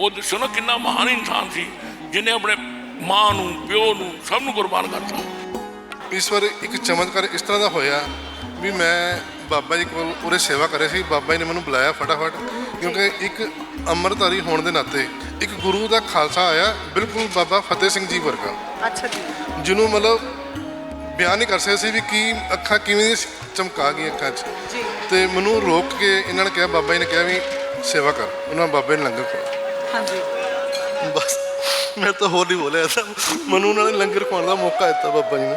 ਉਹ ਦੱਸੋ ਨਾ ਕਿੰਨਾ ਮਹਾਨ ਇਨਸਾਨ ਸੀ ਜਿਹਨੇ ਆਪਣੇ ਮਾਂ ਨੂੰ ਪਿਓ ਨੂੰ ਸਭ ਨੂੰ ਕੁਰਬਾਨ ਕਰਤਾ। ਇਸ ਵਾਰ ਇੱਕ ਚਮਤਕਾਰ ਇਸ ਤਰ੍ਹਾਂ ਦਾ ਹੋਇਆ ਵੀ ਮੈਂ ਬਾਬਾ ਜੀ ਕੋਲ ਉਰੇ ਸੇਵਾ ਕਰ ਰਿਹਾ ਸੀ ਬਾਬਾ ਜੀ ਨੇ ਮੈਨੂੰ ਬੁਲਾਇਆ ਫਟਾਫਟ ਕਿਉਂਕਿ ਇੱਕ ਅੰਮ੍ਰਿਤਧਾਰੀ ਹੋਣ ਦੇ ਨਾਤੇ ਇੱਕ ਗੁਰੂ ਦਾ ਖਾਲਸਾ ਆਇਆ ਬਿਲਕੁਲ ਬਾਬਾ ਫਤਿਹ ਸਿੰਘ ਜੀ ਵਰਗਾ। ਅੱਛਾ ਜੀ। ਜਿਹਨੂੰ ਮਤਲਬ ਬਿਆਨ ਨਹੀਂ ਕਰ ਸਕਦੇ ਸੀ ਵੀ ਕੀ ਅੱਖਾਂ ਕਿਵੇਂ ਚਮਕਾ ਗਈਆਂ ਅੱਖਾਂ 'ਚ। ਜੀ। ਤੇ ਮੈਨੂੰ ਰੋਕ ਕੇ ਇਹਨਾਂ ਨੇ ਕਿਹਾ ਬਾਬਾ ਜੀ ਨੇ ਕਿਹਾ ਵੀ ਸੇਵਾ ਕਰ ਉਹਨਾਂ ਬਾਬੇ ਨੇ ਲੰਗਰ ਖਵਾਇਆ ਹਾਂਜੀ। ਬਸ ਮੈਂ ਤਾਂ ਹੋਰ ਨਹੀਂ ਬੋਲਿਆ ਤਾਂ ਮੈਨੂੰ ਉਹਨਾਂ ਨੇ ਲੰਗਰ ਖਵਾਉਣ ਦਾ ਮੌਕਾ ਦਿੱਤਾ ਬਾਬਾ ਜੀ ਨੇ।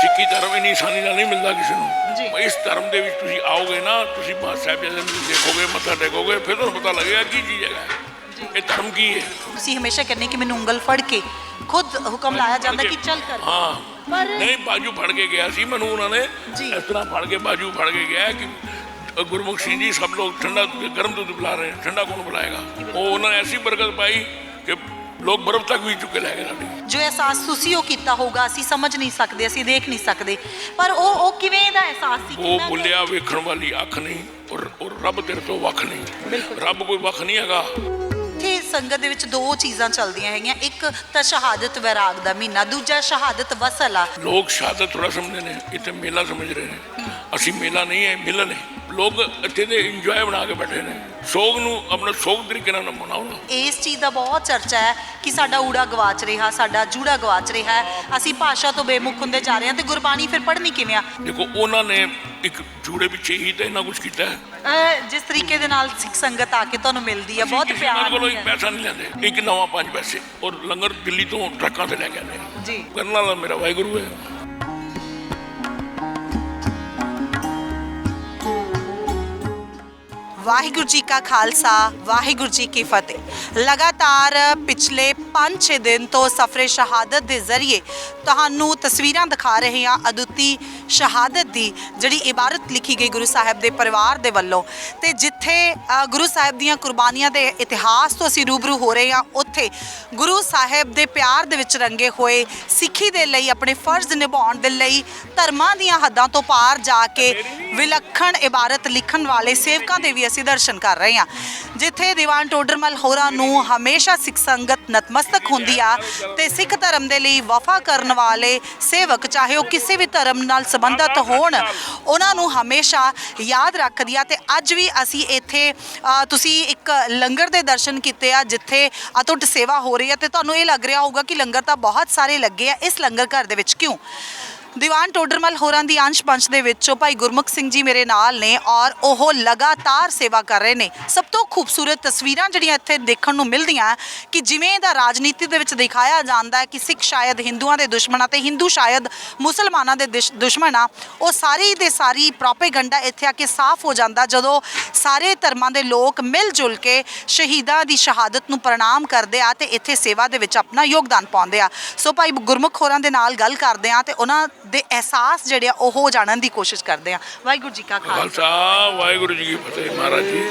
ਸਿੱਖੀ ਧਰਮ ਇੰਨੀ ਆਸਾਨੀ ਨਾਲ ਨਹੀਂ ਮਿਲਦਾ ਕਿਸੇ। ਨੂੰ। ਇਸ ਧਰਮ ਦੇ ਵਿੱਚ ਤੁਸੀਂ ਆਓਗੇ ਨਾ ਤੁਸੀਂ ਬਾਦ ਸਾਹਿਬ ਜੀ ਨੂੰ ਦੇਖੋਗੇ ਮੱਥਾ ਟੇਕੋਗੇ ਫਿਰ ਤੁਹਾਨੂੰ ਪਤਾ ਲੱਗੇਗਾ ਕੀ ਚੀਜ਼ ਹੈਗਾ। ਇਹ ਧਰਮ ਕੀ ਹੈ? ਤੁਸੀਂ ਹਮੇਸ਼ਾ ਕਹਿੰਦੇ ਕਿ ਮੈਨੂੰ ਉਂਗਲ ਫੜ ਕੇ ਖੁਦ ਹੁਕਮ ਲਾਇਆ ਜਾਂਦਾ ਕਿ ਚੱਲ ਕਰ। ਹਾਂ। ਪਰ ਨਹੀਂ ਬਾਜੂ ਫੜ ਕੇ ਗਿਆ ਸੀ ਮੈਨੂੰ ਉਹਨਾਂ ਨੇ। ਜੀ। ਇਸ ਤਰ੍ਹਾਂ ਫੜ ਕੇ ਬਾਜੂ ਫੜ ਕੇ ਗਿਆ ਕਿ ਗੁਰਮੁਖ ਸਿੰਘ ਜੀ ਸਭ ਲੋग ਠੰਡਾ ਗਰਮ ਦੁੱਧ ਪਿਲਾ ਰਹੇ ਠੰਡਾ ਕੌਣ ਪਿਲਾਏਗਾ? ਉਹ ਉਹਨਾਂ ਨੇ ਐਸੀ ਬਰਕਤ ਪਾਈ ਕਿ ਲੋਕ ਬਰਫ਼ ਤੱਕ ਵੀ ਚੁੱਕੇ ਲੈ ਗਏ ਸਾਡੀ। ਜੋ ਅਹਿਸਾਸ ਤੁਸੀਂ ਉਹ ਕੀਤਾ ਹੋਗਾ ਅਸੀਂ ਸਮਝ ਨਹੀਂ ਸਕਦੇ ਅਸੀਂ ਦੇਖ ਨਹੀਂ ਸਕਦੇ। ਪਰ ਉਹ ਉਹ ਕਿਵੇਂ ਦਾ ਅਹਿਸਾਸ ਸੀ ਉਹ ਬੁੱਲਿਆ ਵੇਖਣ ਵਾਲੀ ਅੱਖ ਨਹੀਂ ਔਰ ਰੱਬ ਤੇਰੇ ਤੋਂ ਵੱਖ ਨਹੀਂ। ਰੱਬ ਕੋਈ ਵੱਖ ਨਹੀਂ ਹੈਗਾ। ਸੰਗਤ ਦੇ ਵਿੱਚ ਦੋ ਚੀਜ਼ਾਂ ਚੱਲਦੀਆਂ ਹੈਗੀਆਂ ਇੱਕ ਤਾਂ ਸ਼ਹਾਦਤ ਵੈਰਾਗ ਦਾ ਮਹੀਨਾ ਦੂਜਾ ਸ਼ਹਾਦਤ ਵਸਲਾ। ਲੋਕ ਸ਼ਹਾਦਤ ਥੋੜਾ ਸਮਝਦੇ ਨੇ ਇੱਥੇ ਮੇਲਾ ਸਮਝ ਰਹੇ ਨੇ। ਅਸੀਂ ਮੇਲਾ ਨਹੀਂ ਹੈ ਮਿਲਨ ਹੈ ਲੋਕ ਇੱਥੇ ਦੇ ਇੰਜੋਏ ਬਣਾ ਕੇ ਬੈਠੇ ਨੇ। ਸੋਗ ਨੂੰ ਆਪਣਾ ਸੋਗ ਤਰੀਕੇ ਨਾਲ ਮਨਾਓ ਨਾ। ਇਸ ਚੀਜ਼ ਦਾ ਬਹੁਤ ਚਰਚਾ ਹੈ ਕਿ ਸਾਡਾ ਊੜਾ ਗਵਾਚ ਰਿਹਾ ਸਾਡਾ ਜੂੜਾ ਗਵਾਚ ਰਿਹਾ ਅਸੀਂ ਭਾਸ਼ਾ ਤੋਂ ਬੇਮੁਖ ਹੁੰਦੇ ਜਾ ਰਹੇ ਹਾਂ ਤੇ ਗੁਰਬਾਣੀ ਫਿਰ ਪੜ੍ਹਨੀ ਕਿਵੇਂ ਆ? ਦੇਖੋ ਉਹਨਾਂ ਨੇ ਇੱਕ ਜੂੜੇ ਪਿੱਛੇ ਹੀ ਤਾਂ ਇੰਨਾ ਕੁਝ ਕੀਤਾ ਹੈ। ਅਹ ਜਿਸ ਤਰੀਕੇ ਦੇ ਨਾਲ ਸਿੱਖ ਸੰਗਤ ਆ ਕੇ ਤੁਹਾਨੂੰ ਮਿਲਦੀ ਹੈ ਬਹੁਤ ਕਿਸੇ ਨਾਲ ਪਿਆਰ ਕੋਲੋਂ। ਇੱਕ ਪੈਸਾ ਨਹੀਂ ਲੈਂਦੇ ਇੱਕ ਨਵਾਂ ਪੰਜ ਪੈਸੇ ਔਰ ਲੰਗਰ ਦਿੱਲੀ ਤੋਂ ਟਰੱਕਾਂ ਤੇ ਲੈ ਕੇ ਆਉਂਦੇ ਆ। ਜੀ। ਕਰਨ ਵਾਲਾ ਮੇਰਾ ਵਾਹਿਗੁਰੂ ਹੈ। ਵਾਹਿਗੁਰੂ ਜੀ ਕਾ ਖਾਲਸਾ ਵਾਹਿਗੁਰੂ ਜੀ ਕੀ ਫਤਿਹ। ਲਗਾਤਾਰ ਪਿਛਲੇ 5-6 ਦਿਨ ਤੋਂ ਸਫਰੇ ਸ਼ਹਾਦਤ ਦੇ ਜ਼ਰੀਏ ਤੁਹਾਨੂੰ ਤਸਵੀਰਾਂ ਦਿਖਾ ਰਹੇ ਹਾਂ ਅਦੁੱਤੀ ਸ਼ਹਾਦਤ ਦੀ ਜਿਹੜੀ ਇਬਾਰਤ ਲਿਖੀ ਗਈ ਗੁਰੂ ਸਾਹਿਬ ਦੇ ਪਰਿਵਾਰ ਦੇ ਵੱਲੋਂ। ਤੇ ਜਿੱਥੇ ਗੁਰੂ ਸਾਹਿਬ ਦੀਆਂ ਕੁਰਬਾਨੀਆਂ ਦੇ ਇਤਿਹਾਸ ਤੋਂ ਅਸੀਂ ਰੂਬਰੂ ਹੋ ਰਹੇ ਹਾਂ ਉੱਥੇ ਗੁਰੂ ਸਾਹਿਬ ਦੇ ਪਿਆਰ ਦੇ ਵਿੱਚ ਰੰਗੇ ਹੋਏ ਸਿੱਖੀ ਦੇ ਲਈ ਆਪਣੇ ਫਰਜ਼ ਨਿਭਾਉਣ ਦੇ ਲਈ ਧਰਮਾਂ ਦੀਆਂ ਹੱਦਾਂ ਤੋਂ ਪਾਰ ਜਾ ਕੇ ਵਿਲੱਖਣ ਇਬਾਰਤ ਲਿਖਣ ਵਾਲੇ ਸੇਵਕਾਂ ਦੇ ਵੀ ਅਸੀਂ ਦਰਸ਼ਨ ਕਰ ਰਹੇ ਹਾਂ। ਜਿੱਥੇ ਦੀਵਾਨ ਟੋਡਰਮਲ ਹੋਰਾਂ ਨੂੰ ਹਮੇਸ਼ਾ ਸਿੱਖ ਸੰਗਤ ਨਤਮਸਤਕ ਹੁੰਦੀ ਆ ਤੇ ਸਿੱਖ ਧਰਮ ਦੇ ਲਈ ਵਫਾ ਕਰਨ ਵਾਲੇ ਸੇਵਕ ਚਾਹੇ ਉਹ ਕਿਸੇ ਵੀ ਧਰਮ ਨਾਲ ਸੰਬੰਧਿਤ ਹੋਣ ਉਹਨਾਂ ਨੂੰ ਹਮੇਸ਼ਾ ਯਾਦ ਰੱਖਦੀ ਆ। ਤੇ ਅੱਜ ਵੀ ਅਸੀਂ ਇੱਥੇ ਅ, ਤੁਸੀਂ ਇੱਕ ਲੰਗਰ ਦੇ ਦਰਸ਼ਨ ਕੀਤੇ ਆ ਜਿੱਥੇ ਅਤੁੱਟ ਸੇਵਾ ਹੋ ਰਹੀ ਹੈ ਤੇ ਤੁਹਾਨੂੰ ਇਹ ਲੱਗ ਰਿਹਾ ਹੋਊਗਾ ਕਿ ਲੰਗਰ ਤਾਂ ਬਹੁਤ ਸਾਰੇ ਲੱਗੇ ਆ। ਇਸ ਲੰਗਰ ਘਰ ਦੇ ਵਿੱਚ ਕਿਉਂ? ਦੀਵਾਨ ਟੋਡਰਮਲ ਹੋਰਾਂ ਦੀ ਅੰਸ਼ ਪੰਚ ਦੇ ਵਿੱਚੋਂ ਭਾਈ ਗੁਰਮੁਖ ਸਿੰਘ ਜੀ ਮੇਰੇ ਨਾਲ ਨੇ ਔਰ ਉਹ ਲਗਾਤਾਰ ਸੇਵਾ ਕਰ ਰਹੇ ਨੇ। ਸਭ ਤੋਂ ਖੂਬਸੂਰਤ ਤਸਵੀਰਾਂ ਜਿਹੜੀਆਂ ਇੱਥੇ ਦੇਖਣ ਨੂੰ ਮਿਲਦੀਆਂ ਕਿ ਜਿਵੇਂ ਦਾ ਰਾਜਨੀਤੀ ਦੇ ਵਿੱਚ ਦਿਖਾਇਆ ਜਾਂਦਾ ਹੈ ਕਿ ਸਿੱਖ ਸ਼ਾਇਦ ਹਿੰਦੂਆਂ ਦੇ ਦੁਸ਼ਮਣ ਆ ਤੇ ਹਿੰਦੂ ਸ਼ਾਇਦ ਮੁਸਲਮਾਨਾਂ ਦੇ ਦੁਸ਼- ਦੁਸ਼ਮਣ ਆ। ਉਹ ਸਾਰੀ ਦੇ ਸਾਰੀ ਪ੍ਰੋਪੇਗੈਂਡਾ ਇੱਥੇ ਆ ਕੇ ਸਾਫ਼ ਹੋ ਜਾਂਦਾ ਜਦੋਂ ਸਾਰੇ ਧਰਮਾਂ ਦੇ ਲੋਕ ਮਿਲ ਜੁਲ ਕੇ ਸ਼ਹੀਦਾਂ ਦੀ ਸ਼ਹਾਦਤ ਨੂੰ ਪ੍ਰਣਾਮ ਕਰਦੇ ਆ ਤੇ ਇੱਥੇ ਸੇਵਾ ਦੇ ਵਿੱਚ ਆਪਣਾ ਯੋਗਦਾਨ ਪਾਉਂਦੇ ਆ। ਸੋ ਭਾਈ ਗੁਰਮੁਖ ਹੋਰਾਂ ਦੇ ਨਾਲ ਗੱਲ ਕਰਦੇ ਆ ਤੇ ਉਹਨਾਂ ਦੇ ਅਹਿਸਾਸ ਜਿਹੜੇ ਆ ਉਹ ਜਾਣਨ ਦੀ ਕੋਸ਼ਿਸ਼ ਕਰਦੇ ਆ। ਵਾਹਿਗੁਰੂ ਜੀ ਕਾ ਖਾਲਸਾ। ਖਾਲਸਾ ਵਾਹਿਗੁਰੂ ਜੀ ਕੀ ਫਤਿਹ ਮਹਾਰਾਜ ਜੀ।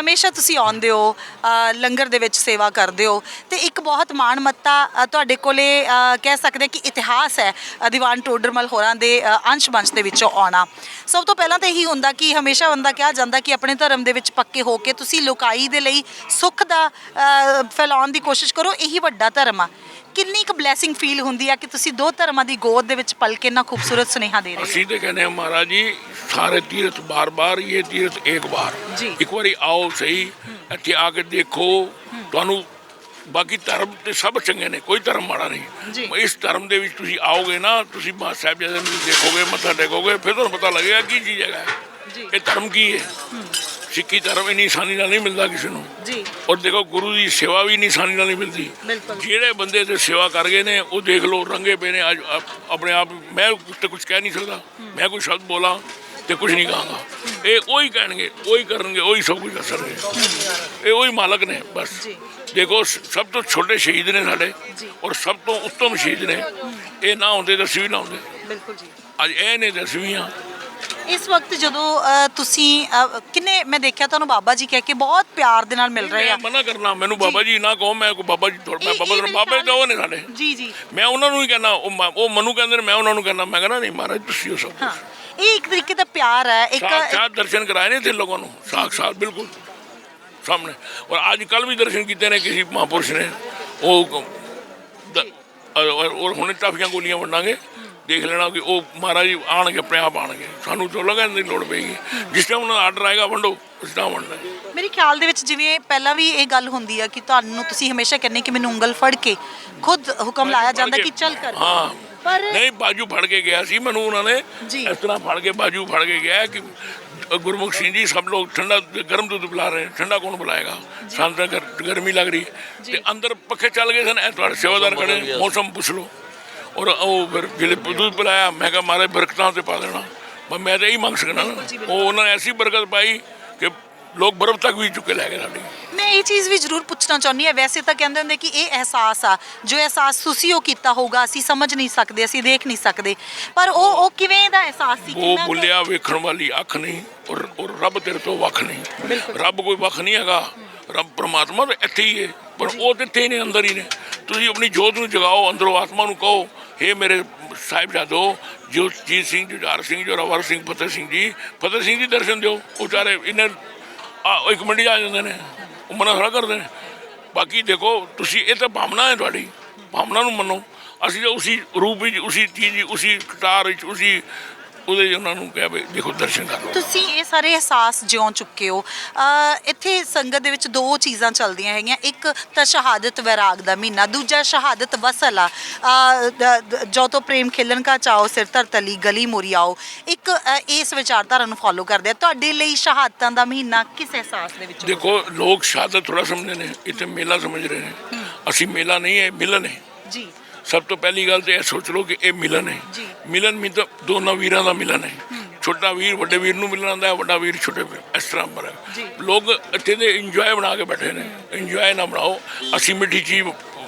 ਹਮੇਸ਼ਾ ਤੁਸੀਂ ਆਉਂਦੇ ਹੋ ਅ, ਲੰਗਰ ਦੇ ਵਿੱਚ ਸੇਵਾ ਕਰਦੇ ਹੋ ਤੇ ਇੱਕ ਬਹੁਤ ਮਾਣ ਮੱਤਾ ਅ, ਤੁਹਾਡੇ ਕੋਲੇ ਅ, ਕਹਿ ਸਕਦੇ ਕਿ ਇਤਿਹਾਸ ਹੈ ਅ, ਦੀਵਾਨ ਟੋਡਰਮਲ ਹੋਰਾਂ ਦੇ ਅ, ਅੰਸ਼ ਬੰਸ਼ ਦੇ ਵਿੱਚੋਂ ਆਉਣਾ। ਸਭ ਤੋਂ ਪਹਿਲਾਂ ਤਾਂ ਇਹੀ ਹੁੰਦਾ ਕਿ ਹਮੇਸ਼ਾ ਬੰਦਾ ਕਿਹਾ ਜਾਂਦਾ ਕਿ ਆਪਣੇ ਧਰਮ ਦੇ ਵਿੱਚ ਪੱਕੇ ਹੋ ਕੇ ਤੁਸੀਂ ਲੋਕਾਈ ਦੇ ਲਈ ਸੁੱਖ ਦਾ ਅ, ਫੈਲਾਉਣ ਦੀ ਕੋਸ਼ਿਸ਼ ਕਰੋ ਇਹੀ ਵੱਡਾ ਧਰਮ ਆ। ਕਿੰਨੀ ਕੁ ਬਲੇਸਿੰਗ ਫੀਲ ਹੁੰਦੀ ਆ ਕਿ ਤੁਸੀਂ ਦੋ ਧਰਮਾਂ ਦੀ ਗੋਦ ਦੇ ਵਿੱਚ ਪਲ ਕੇ ਇੰਨਾ ਖੂਬਸੂਰਤ ਸੁਨੇਹਾ ਦੇ ਰਹੇ ਅਸੀਂ ਤੇ ਕਹਿੰਦੇ ਹਾਂ ਮਹਾਰਾਜ ਜੀ ਸਾਰੇ ਤੀਰਥ ਬਾਰ-ਬਾਰ ਇਹ ਤੀਰਥ ਇੱਕ ਵਾਰ। ਜੀ। ਇੱਕ ਵਾਰੀ ਆਓ ਸਹੀ ਇੱਥੇ ਆ ਕੇ ਦੇਖੋ ਤੁਹਾਨੂੰ ਬਾਕੀ ਧਰਮ ਤੇ ਸਭ ਚੰਗੇ ਨੇ ਕੋਈ ਧਰਮ ਮਾੜਾ ਜੀ। ਨਹੀਂ ਇਸ ਧਰਮ ਦੇ ਵਿੱਚ ਤੁਸੀਂ ਆਓਗੇ ਨਾ ਤੁਸੀਂ ਬਾਦ ਸਾਹਿਬ ਜੀ ਨੂੰ ਦੇਖੋਗੇ ਮੱਥਾ ਟੇਕੋਗੇ ਫਿਰ ਤੁਹਾਨੂੰ ਪਤਾ ਲੱਗੇਗਾ ਕੀ ਚੀਜ਼ ਹੈਗਾ। ਇਹ ਧਰਮ ਕੀ ਹੈ। ਸਿੱਖੀ ਧਰਮ ਇੰਨੀ ਆਸਾਨੀ ਨਾਲ ਨਹੀਂ ਮਿਲਦਾ ਕਿਸੇ ਨੂੰ। ਜੀ। ਔਰ ਦੇਖੋ ਗੁਰੂ ਦੀ ਸੇਵਾ ਵੀ ਇੰਨੀ ਆਸਾਨੀ ਨਾਲ ਨਹੀਂ ਮਿਲਦੀ। ਬਿਲਕੁਲ। ਜਿਹੜੇ ਬੰਦੇ ਤੇ ਸੇਵਾ ਕਰ ਗਏ ਨੇ ਉਹ ਦੇਖ ਲਓ ਰੰਗੇ ਪਏ ਨੇ। ਅੱਜ ਆਪ- ਆਪਣੇ ਆਪ ਮੈਂ ਤੇ ਕੁਝ ਕਹਿ ਨਹੀਂ ਸਕਦਾ। ਮੈਂ ਕੋਈ ਸ਼ਬਦ ਬੋਲਾਂ ਤੇ ਕੁਝ ਨਹੀਂ ਕਹਾਂਗਾ। ਇਹ ਉਹੀ ਕਹਿਣਗੇ ਉਹੀ ਕਰਨਗੇ ਉਹੀ ਸਭ ਕੁਝ ਦੱਸਣਗੇ। ਇਹ ਉਹੀ ਮਾਲਕ ਨੇ ਬਸ। ਜੀ। ਦੇਖੋ ਸ- ਸਭ ਤੋਂ ਛੋਟੇ ਸ਼ਹੀਦ ਨੇ ਸਾਡੇ। ਜੀ। ਔਰ ਸਭ ਤੋਂ ਉੱਤਮ ਸ਼ਹੀਦ ਨੇ। ਇਹ ਨਾ ਹੁੰਦੇ ਤਾਂ ਅਸੀਂ ਵੀ ਨਾ ਹੁੰਦੇ। ਬਿਲਕੁਲ ਜੀ। ਅੱਜ ਇਹ ਨੇ ਹਾਂ। ਇਸ ਵਕਤ ਜਦੋਂ ਅ, ਤੁਸੀਂ ਅ, ਕਿੰਨੇ ਮੈਂ ਦੇਖਿਆ ਤੁਹਾਨੂੰ ਬਾਬਾ ਜੀ ਕਹਿ ਕੇ ਬਹੁਤ ਪਿਆਰ ਦੇ ਨਾਲ ਮਿਲ ਰਹੇ ਆ ਮੈਂ ਮਨਾ ਕਰਨਾ ਮੈਨੂੰ ਬਾਬਾ ਜੀ ਨਾ ਕਹੋ ਮੈਂ ਕੋਈ ਬਾਬਾ ਜੀ ਥੋੜਾ ਮੈਂ ਇਹ- ਬਾਬਾ ਇਹ ਜੀ ਬਾਬੇ ਤਾਂ ਉਹ ਨੇ ਸਾਡੇ ਜੀ ਜੀ ਮੈਂ ਉਹਨਾਂ ਨੂੰ ਹੀ ਕਹਿੰਦਾ ਉਹ ਮ- ਉਹ ਮੈਨੂੰ ਕਹਿੰਦੇ ਨੇ ਮੈਂ ਉਹਨਾਂ ਨੂੰ ਕਹਿੰਦਾ ਮੈਂ ਕਹਿੰਦਾ ਨਹੀਂ ਮਹਾਰਾਜ ਤੁਸੀਂ ਹੋ ਸਭ ਹਾਂ ਇਹ ਇੱਕ ਤਰੀਕੇ ਦਾ ਪਿਆਰ ਹੈ ਇੱਕ साक्षात दर्शन कराए नहीं थे लोगों ने साक्षात बिल्कुल सामने और आज कल भी दर्शन किए ने किसी महापुरुष ने वो द- और और हुने टाफियां गोलियां वंडांगे ਦੇਖ ਲੈਣਾ ਕਿ ਉਹ ਮਹਾਰਾਜ ਜੀ ਆਣਗੇ ਆਪਣੇ ਆਪ ਆਣਗੇ ਸਾਨੂੰ ਤੋਂ ਲਗਨ ਦੀ ਲੋੜ ਪਏਗੀ। ਜਿਸ ਟਾਈਮ ਉਹਨਾਂ ਦਾ ਆਰਡਰ ਆਏਗਾ ਵੰਡੋ ਉਸ ਟਾਈਮ ਵੰਡਣਾ। ਮੇਰੇ ਖਿਆਲ ਦੇ ਵਿੱਚ ਜਿਵੇਂ ਪਹਿਲਾਂ ਵੀ ਇਹ ਗੱਲ ਹੁੰਦੀ ਆ ਕਿ ਤੁਹਾਨੂੰ ਤੁਸੀਂ ਹਮੇਸ਼ਾ ਕਹਿੰਦੇ ਕਿ ਮੈਨੂੰ ਉਂਗਲ ਫੜ ਕੇ ਖੁਦ ਹੁਕਮ ਲਾਇਆ ਜਾਂਦਾ ਕਿ ਚੱਲ ਕਰ। ਹਾਂ। ਪਰ ਨਹੀਂ ਬਾਜੂ ਫੜ ਕੇ ਗਿਆ ਸੀ ਮੈਨੂੰ ਉਹਨਾਂ ਨੇ। ਇਸ ਤਰ੍ਹਾਂ ਫੜ ਕੇ ਬਾਜੂ ਫੜ ਕੇ ਗਿਆ ਕਿ ਗੁਰਮੁਖ ਸਿੰਘ ਜੀ ਸਭ ਲੋग ਠੰਡਾ ਗਰਮ ਦੁੱਧ ਪਿਲਾ ਰਹੇ ਠੰਡਾ ਕੌਣ ਪਿਲਾਏਗਾ? ਸਾਨੂੰ ਤਾਂ ਗਰ- ਗਰਮੀ ਲੱਗ ਰਹੀ ਹੈ। ਤੇ ਅੰਦਰ ਪੱਖੇ ਚੱਲ ਗਏ ਸਨ। ਤੁਹਾਡੇ ਸੇਵਾਦਾਰ ਖੜੇ ਮੌਸਮ ਪੁੱਛ ਲਓ। ਔਰ ਉਹ ਫਿਰ ਜਿਹੜੇ ਦੁੱਧ ਪਿਲਾਇਆ ਮੈਂ ਕਿਹਾ ਮਾਰੇ ਬਰਕਤਾਂ ਤੇ ਪਾ ਦੇਣਾ। ਮੈਂ ਮੈਂ ਤਾਂ ਇਹੀ ਮੰਗ ਸਕਦਾ ਨਾ। ਉਹ ਉਹਨਾਂ ਨੇ ਐਸੀ ਬਰਕਤ ਪਾਈ ਕਿ ਲੋਕ ਬਰਫ਼ ਤੱਕ ਵੀ ਚੁੱਕੇ ਲੈ ਗਏ ਸਾਡੀ। ਮੈਂ ਇਹ ਚੀਜ਼ ਵੀ ਜ਼ਰੂਰ ਪੁੱਛਣਾ ਚਾਹੁੰਦੀ ਹਾਂ। ਵੈਸੇ ਤਾਂ ਕਹਿੰਦੇ ਹੁੰਦੇ ਕਿ ਇਹ ਅਹਿਸਾਸ ਆ। ਜੋ ਅਹਿਸਾਸ ਤੁਸੀਂ ਉਹ ਕੀਤਾ ਹੋਊਗਾ ਅਸੀਂ ਸਮਝ ਨਹੀਂ ਸਕਦੇ ਅਸੀਂ ਦੇਖ ਨਹੀਂ ਸਕਦੇ। ਪਰ ਉਹ ਉਹ ਕਿਵੇਂ ਦਾ ਅਹਿਸਾਸ ਸੀ? ਉਹ ਕਿੰਨਾ ਕੁ- ਬੁੱਲਿਆ ਵੇਖਣ ਵਾਲੀ ਅੱਖ ਨਹੀਂ ਔਰ ਔਰ ਰੱਬ ਤੇਰੇ ਤੋਂ ਵੱਖ ਨਹੀਂ। ਰੱਬ ਕੋਈ ਵੱਖ ਨਹੀਂ ਹੈਗਾ। ਰੱਬ ਪ੍ਰਮਾਤਮਾ ਤਾਂ ਇੱਥੇ ਹੀ ਹੈ ਪਰ ਉਹ ਤਾਂ ਇੱਥੇ ਨੇ ਅੰਦਰ ਹੀ ਨੇ। ਤੁਸੀਂ ਆਪਣੀ ਜੋਤ ਨੂੰ ਜਗਾਓ ਅੰਦਰੋਂ ਆਤਮਾ ਨੂੰ ਕਹੋ। ਇਹ ਮੇਰੇ ਸਾਹਿਬਜ਼ਾਦੋ ਜੋਤਜੀਤ ਸਿੰਘ ਜੁਝਾਰ ਸਿੰਘ ਜੋਰਾਵਰ ਸਿੰਘ ਫਤਿਹ ਸਿੰਘ ਜੀ। ਫਤਿਹ ਸਿੰਘ ਜੀ ਦਰਸ਼ਨ ਦਿਓ। ਉਹ ਚਾਰੇ ਇਹਨੇ ਆ ਇੱਕ ਮਿੰਟ 'ਚ ਆ ਜਾਂਦੇ ਨੇ। ਉਹ ਮਨਾ ਥੋੜ੍ਹਾ ਕਰਦੇ ਨੇ। ਬਾਕੀ ਦੇਖੋ ਤੁਸੀਂ ਇਹ ਤਾਂ ਭਾਵਨਾ ਹੈ ਤੁਹਾਡੀ। ਭਾਵਨਾ ਨੂੰ ਮੰਨੋ। ਅਸੀਂ ਤਾਂ ਉਸੇ ਰੂਪ ਵਿੱਚ ਉਸੇ ਚੀਜ਼ ਵਿੱਚ, ਉਸੇ ਕਟਾਰ ਵਿੱਚ ਉਸੇ ਉਹਦੇ 'ਚ ਉਹਨਾਂ ਨੂੰ ਕਿਹਾ ਵੀ ਦੇਖੋ ਦਰਸ਼ਨ ਕਰ ਲਓ। ਤੁਸੀਂ ਇਹ ਸਾਰੇ ਅਹਿਸਾਸ ਜਿਉਂ ਚੁੱਕੇ ਹੋ? ਅ, ਇੱਥੇ ਸੰਗਤ ਦੇ ਵਿੱਚ ਦੋ ਚੀਜ਼ਾਂ ਚੱਲਦੀਆਂ ਹੈਗੀਆਂ। ਇੱਕ ਤਾਂ ਸ਼ਹਾਦਤ ਵੈਰਾਗ ਦਾ ਮਹੀਨਾ ਦੂਜਾ ਸ਼ਹਾਦਤ ਵਸਲ। ਆ ਅ, ਦ- ਦ- ਜੋ ਤੋਂ ਪ੍ਰੇਮ ਖੇਲਣ ਕਾ ਚਾਓ ਸਿਰ ਧਰ ਤਲੀ ਗਲੀ ਮੋਰੀ ਆਓ। ਇੱਕ ਅ, ਇਸ ਵਿਚਾਰਧਾਰਾ ਨੂੰ ਫੋਲੋ ਕਰਦੇ ਆ। ਤੁਹਾਡੇ ਲਈ ਸ਼ਹਾਦਤਾਂ ਦਾ ਮਹੀਨਾ ਕਿਸ ਅਹਿਸਾਸ ਦੇ ਵਿੱਚ ਦੇਖੋ ਲੋਕ ਸ਼ਹਾਦਤ ਥੋੜਾ ਸਮਝਦੇ ਨੇ ਤੇ ਮੇਲਾ ਸਮਝ ਰਹੇ ਨੇ। ਅਸੀਂ ਮੇਲਾ ਨਹੀਂ ਹੈ ਮਿਲਨ ਹੈ। ਜੀ। ਸਭ ਤੋਂ ਪਹਿਲੀ ਗੱਲ ਤੇ ਇਹ ਸੋਚ ਲਓ ਕਿ ਇਹ ਮਿਲਨ ਹੈ। ਮਿਲਨ ਮੀ ਤਾਂ ਦੋਨਾਂ ਵੀਰਾਂ ਦਾ ਮਿਲਨ ਹੈ। ਛੋਟਾ ਵੀਰ ਵੱਡੇ ਵੀਰ ਨੂੰ ਮਿਲਣ ਆਉਂਦਾ ਹੈ ਵੱਡਾ ਵੀਰ ਛੋਟੇ ਵੀਰ ਇਸ ਤਰ੍ਹਾਂ ਪਰ। ਲੋਕ ਇੱਥੇ ਦੇ ਇੰਜੋਏ ਬਣਾ ਕੇ ਬੈਠੇ ਨੇ। ਇੰਜੋਏ ਨਾ ਬਣਾਓ। ਅਸੀਂ ਮਿੱਠੀ ਚੀਜ਼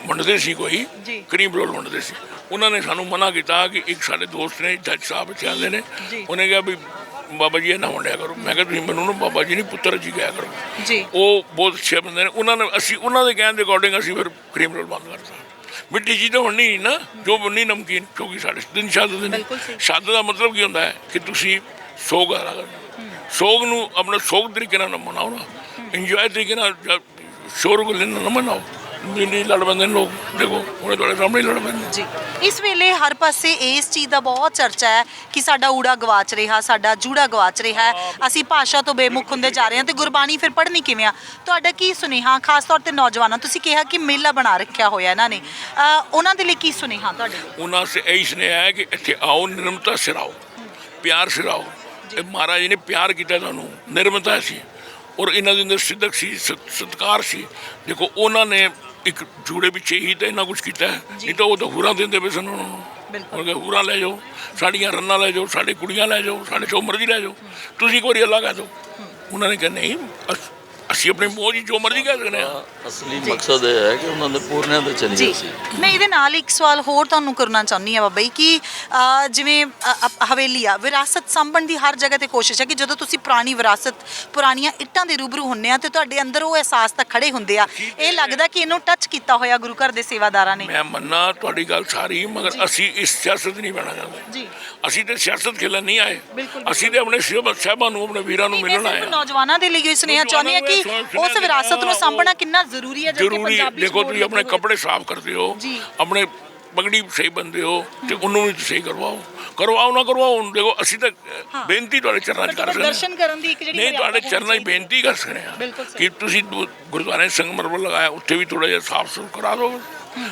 ਵੰਡਦੇ ਸੀ ਕੋਈ। ਕਰੀਮ ਰੋਲ ਵੰਡਦੇ ਸੀ। ਉਹਨਾਂ ਨੇ ਸਾਨੂੰ ਮਨਾ ਕੀਤਾ ਕਿ ਇੱਕ ਸਾਡੇ ਦੋਸਤ ਨੇ ਜੱਜ ਸਾਹਿਬ ਇੱਥੇ ਆਉਂਦੇ ਨੇ। ਉਹਨੇ ਕਿਹਾ ਵੀ ਬਾਬਾ ਜੀ ਇਹ ਨਾ ਵੰਡਿਆ ਕਰੋ। ਮੈਂ ਕਿਹਾ ਤੁਸੀਂ ਮੈਨੂੰ ਨਾ ਬਾਬਾ ਜੀ ਨਹੀਂ ਪੁੱਤਰ ਜੀ ਕਿਹਾ ਕਰੋ। ਜੀ। ਉਹ ਬਹੁਤ ਅੱਛੇ ਬੰਦੇ ਨੇ। ਉਹਨਾਂ ਨੇ ਅਸੀਂ ਉਹਨਾਂ ਦੇ ਕਹਿਣ ਦੇ ਅਕੋਰਡਿੰਗ ਅਸੀਂ ਫਿਰ ਕਰੀਮ ਰੋਲ ਬੰਦ ਕਰਤਾ ਮਿੱਠੀ ਚੀਜ਼ ਤਾਂ ਨਹੀਂ ਨਾ ਜੋ ਬੰਨੀ ਨਮਕੀਨ ਕਿਉਂਕਿ ਸਾਡੇ ਦਿਨ ਸ਼ਾਦ ਦੇ ਨੇ। ਸ਼ਾਦ ਦਾ ਮਤਲਬ ਕੀ ਹੁੰਦਾ ਹੈ ਕਿ ਤੁਸੀਂ ਸੋਗ ਆ ਸੋਗ ਨੂੰ ਆਪਣਾ ਸੋਗ ਤਰੀਕੇ ਨਾਲ ਮਨਾਓ ਨਾ। ਇੰਜੋਏ ਤਰੀਕੇ ਨਾਲ ਸ਼ੋਰ ਗੁੱਲ ਨਾਲ ਨਾ ਮਨਾਓ। ਨਹੀਂ ਲੜ ਪੈਂਦੇ ਨੇ ਲੋਕ ਦੇਖੋ ਉਹਨੇ ਤੁਹਾਡੇ ਸਾਹਮਣੇ ਹੀ ਲੜ ਪੈਂਦੇ ਨੇ। ਜੀ। ਇਸ ਵੇਲੇ ਹਰ ਪਾਸੇ ਇਸ ਚੀਜ਼ ਦਾ ਬਹੁਤ ਚਰਚਾ ਹੈ ਕਿ ਸਾਡਾ ਊੜਾ ਗਵਾਚ ਰਿਹਾ ਸਾਡਾ ਜੂੜਾ ਗਵਾਚ ਰਿਹਾ ਹੈ। ਅਸੀਂ ਭਾਸ਼ਾ ਤੋਂ ਬੇਮੁਖ ਹੁੰਦੇ ਜਾ ਰਹੇ ਹਾਂ ਤੇ ਗੁਰਬਾਣੀ ਫਿਰ ਪੜ੍ਹਨੀ ਕਿਵੇਂ ਆ? ਤੁਹਾਡਾ ਕੀ ਸੁਨੇਹਾ? ਖਾਸ ਤੌਰ ਤੇ ਨੌਜਵਾਨਾਂ ਤੁਸੀਂ ਕਿਹਾ ਕਿ ਮੇਲਾ ਬਣਾ ਰੱਖਿਆ ਹੋਇਆ ਇਹਨਾਂ ਨੇ। ਅ, ਉਹਨਾਂ ਦੇ ਲਈ ਕੀ ਸੁਨੇਹਾ ਤੁਹਾਡੇ ਉਹਨਾਂ ਸੇ ਇਹੀ ਸੁਨੇਹਾ ਹੈ ਕਿ ਇੱਥੇ ਆਓ ਨਿਰਮਤਾ ਸਿਰਾਓ ਪਿਆਰ ਸਿਰਾਓ ਇਹ ਮਹਾਰਾਜ ਜੀ ਨੇ ਪਿਆਰ ਕੀਤਾ ਤੁਹਾਨੂੰ ਨਿਰਮਤਾ ਸੀ। ਔਰ ਇਹਨਾਂ ਦੇ ਅੰਦਰ ਸਿੱਧਕ ਸੀ ਸਤ- ਸਤਿਕਾਰ ਸੀ। ਦੇਖੋ ਉਹਨਾਂ ਨੇ ਇੱਕ ਜੂੜੇ ਪਿੱਛੇ ਹੀ ਤਾਂ ਇੰਨਾ ਕੁਝ ਕੀਤਾ ਹੈ। ਨਹੀਂ ਤਾਂ ਉਹ ਤਾਂ ਹੁਰਾਂ ਦਿੰਦੇ ਪਏ ਸਨ ਉਹਨਾਂ ਨੂੰ। ਬਿਲਕੁਲ। ਉਹਨਾਂ ਕੇ ਹੁਰਾਂ ਲੈ ਜਾਓ ਸਾਡੀਆਂ ਰੰਨਾਂ ਲੈ ਜਾਓ ਸਾਡੇ ਕੁੜੀਆਂ ਲੈ ਜਾਓ ਸਾਡੇ ਜੋ ਮਰਜ਼ੀ ਲੈ ਜਾਓ। ਤੁਸੀਂ ਇੱਕ ਵਾਰੀ ਅੱਲਾ ਕਹਿ ਦਿਓ। ਉਹਨਾਂ ਨੇ ਕਿਹਾ ਨਹੀਂ ਅਸ- ਅਸੀਂ ਆਪਣੇ ਮੋਹ ਜੀ ਜੋ ਮਰਜ਼ੀ ਕਹਿ ਸਕਦੇ ਹਾਂ। ਅਸਲੀ ਮਕਸਦ ਇਹ ਹੈ ਕਿ ਉਹਨਾਂ ਦੇ ਪੂਰਨਿਆਂ ਤੇ ਜੀ। ਚੱਲੀਏ ਸੀ ਮੈਂ ਇਹਦੇ ਨਾਲ ਇੱਕ ਸਵਾਲ ਹੋਰ ਤੁਹਾਨੂੰ ਕਰਨਾ ਚਾਹੁੰਦੀ ਹਾਂ ਬਾਬਾ ਜੀ ਕਿ ਅ, ਜਿਵੇਂ ਅ, ਅ, ਹਵੇਲੀ ਆ ਵਿਰਾਸਤ ਸੰਭਣ ਦੀ ਹਰ ਜਗ੍ਹਾ ਤੇ ਕੋਸ਼ਿਸ਼ ਹੈ ਕਿ ਜਦੋਂ ਤੁਸੀਂ ਪੁਰਾਣੀ ਵਿਰਾਸਤ ਪੁਰਾਣੀਆਂ ਇੱਟਾਂ ਦੇ ਰੂਬਰੂ ਹੁੰਨੇ ਆ ਤੇ ਤੁਹਾਡੇ ਅੰਦਰ ਉਹ ਅਹਿਸਾਸ ਤਾਂ ਖੜੇ ਹੁੰਦੇ ਆ। ਇਹ ਲੱਗਦਾ ਕਿ ਇਹਨੂੰ ਟੱਚ ਕੀਤਾ ਹੋਇਆ ਗੁਰੂ ਘਰ ਦੇ ਸੇਵਾਦਾਰਾਂ ਨੇ? ਮੈਂ ਮੰਨਾ ਤੁਹਾਡੀ ਗੱਲ ਸਾਰੀ ਮਗਰ ਅਸੀਂ ਇਸ ਸਿਆਸਤ ਨਹੀਂ ਬਣਾ ਚਾਹੁੰਦੇ। ਜੀ। ਅਸੀਂ ਤੇ ਸਿਆਸਤ ਖੇਲਣ ਨਹੀਂ ਆਏ ਅਸੀਂ ਤੇ ਆਪਣੇ ਸਾਹਿਬ- ਸਾਹਿਬਾਂ ਨੂੰ ਆਪਣੇ ਵੀਰਾਂ ਨੂੰ ਮਿਲਣ ਆਏ। ਨੌਜਵਾਨਾਂ ਦੇ ਲਈ ਇਹ ਸੁਨੇਹਾ ਚਾਹੁੰਦੀ ਹਾਂ ਕਿ ਉਸ ਵਿਰਾਸਤ ਨੂੰ ਸਾਂਭਣਾ ਕਿੰਨਾ ਜ਼ਰੂਰੀ ਹੈ ਜ਼ਰੂਰੀ ਪੰਜਾਬੀ ਦੇਖੋ ਤੁਸੀਂ ਆਪਣੇ। ਕੱਪੜੇ ਸਾਫ਼ ਕਰਦੇ ਹੋ। ਆਪਣੇ ਪਗੜੀ ਸਹੀ ਬੰਦੇ ਹੋ ਤੇ ਉਹਨੂੰ ਵੀ ਸਹੀ ਕਰਵਾਓ ਕਰਵਾਓ ਨਾ ਕਰਵਾਓ ਦੇਖੋ ਅਸੀਂ ਤਾਂ। ਬੇਨਤੀ ਤੁਹਾਡੇ ਚਰਨਾਂ 'ਚ ਕਰ ਹਾਂ ਦਰਸ਼ਨ ਕਰਨ ਦੀ ਇੱਕ ਜਿਹੜੀ ਨਹੀਂ ਤੁਹਾਡੇ ਚਰਨਾਂ 'ਚ। ਬੇਨਤੀ ਕਰ ਸਕਦੇ ਹਾਂ। ਕਿ ਤੁਸੀਂ ਗੁਰਦੁਆਰੇ ਸੰਗਮਰਮਰ ਲਗਾਇਆ ਉੱਥੇ ਵੀ ਥੋੜਾ ਜਿਹਾ ਸਾਫ਼ ਸੁਥਰਾ ਕਰਾ ਦਿਓ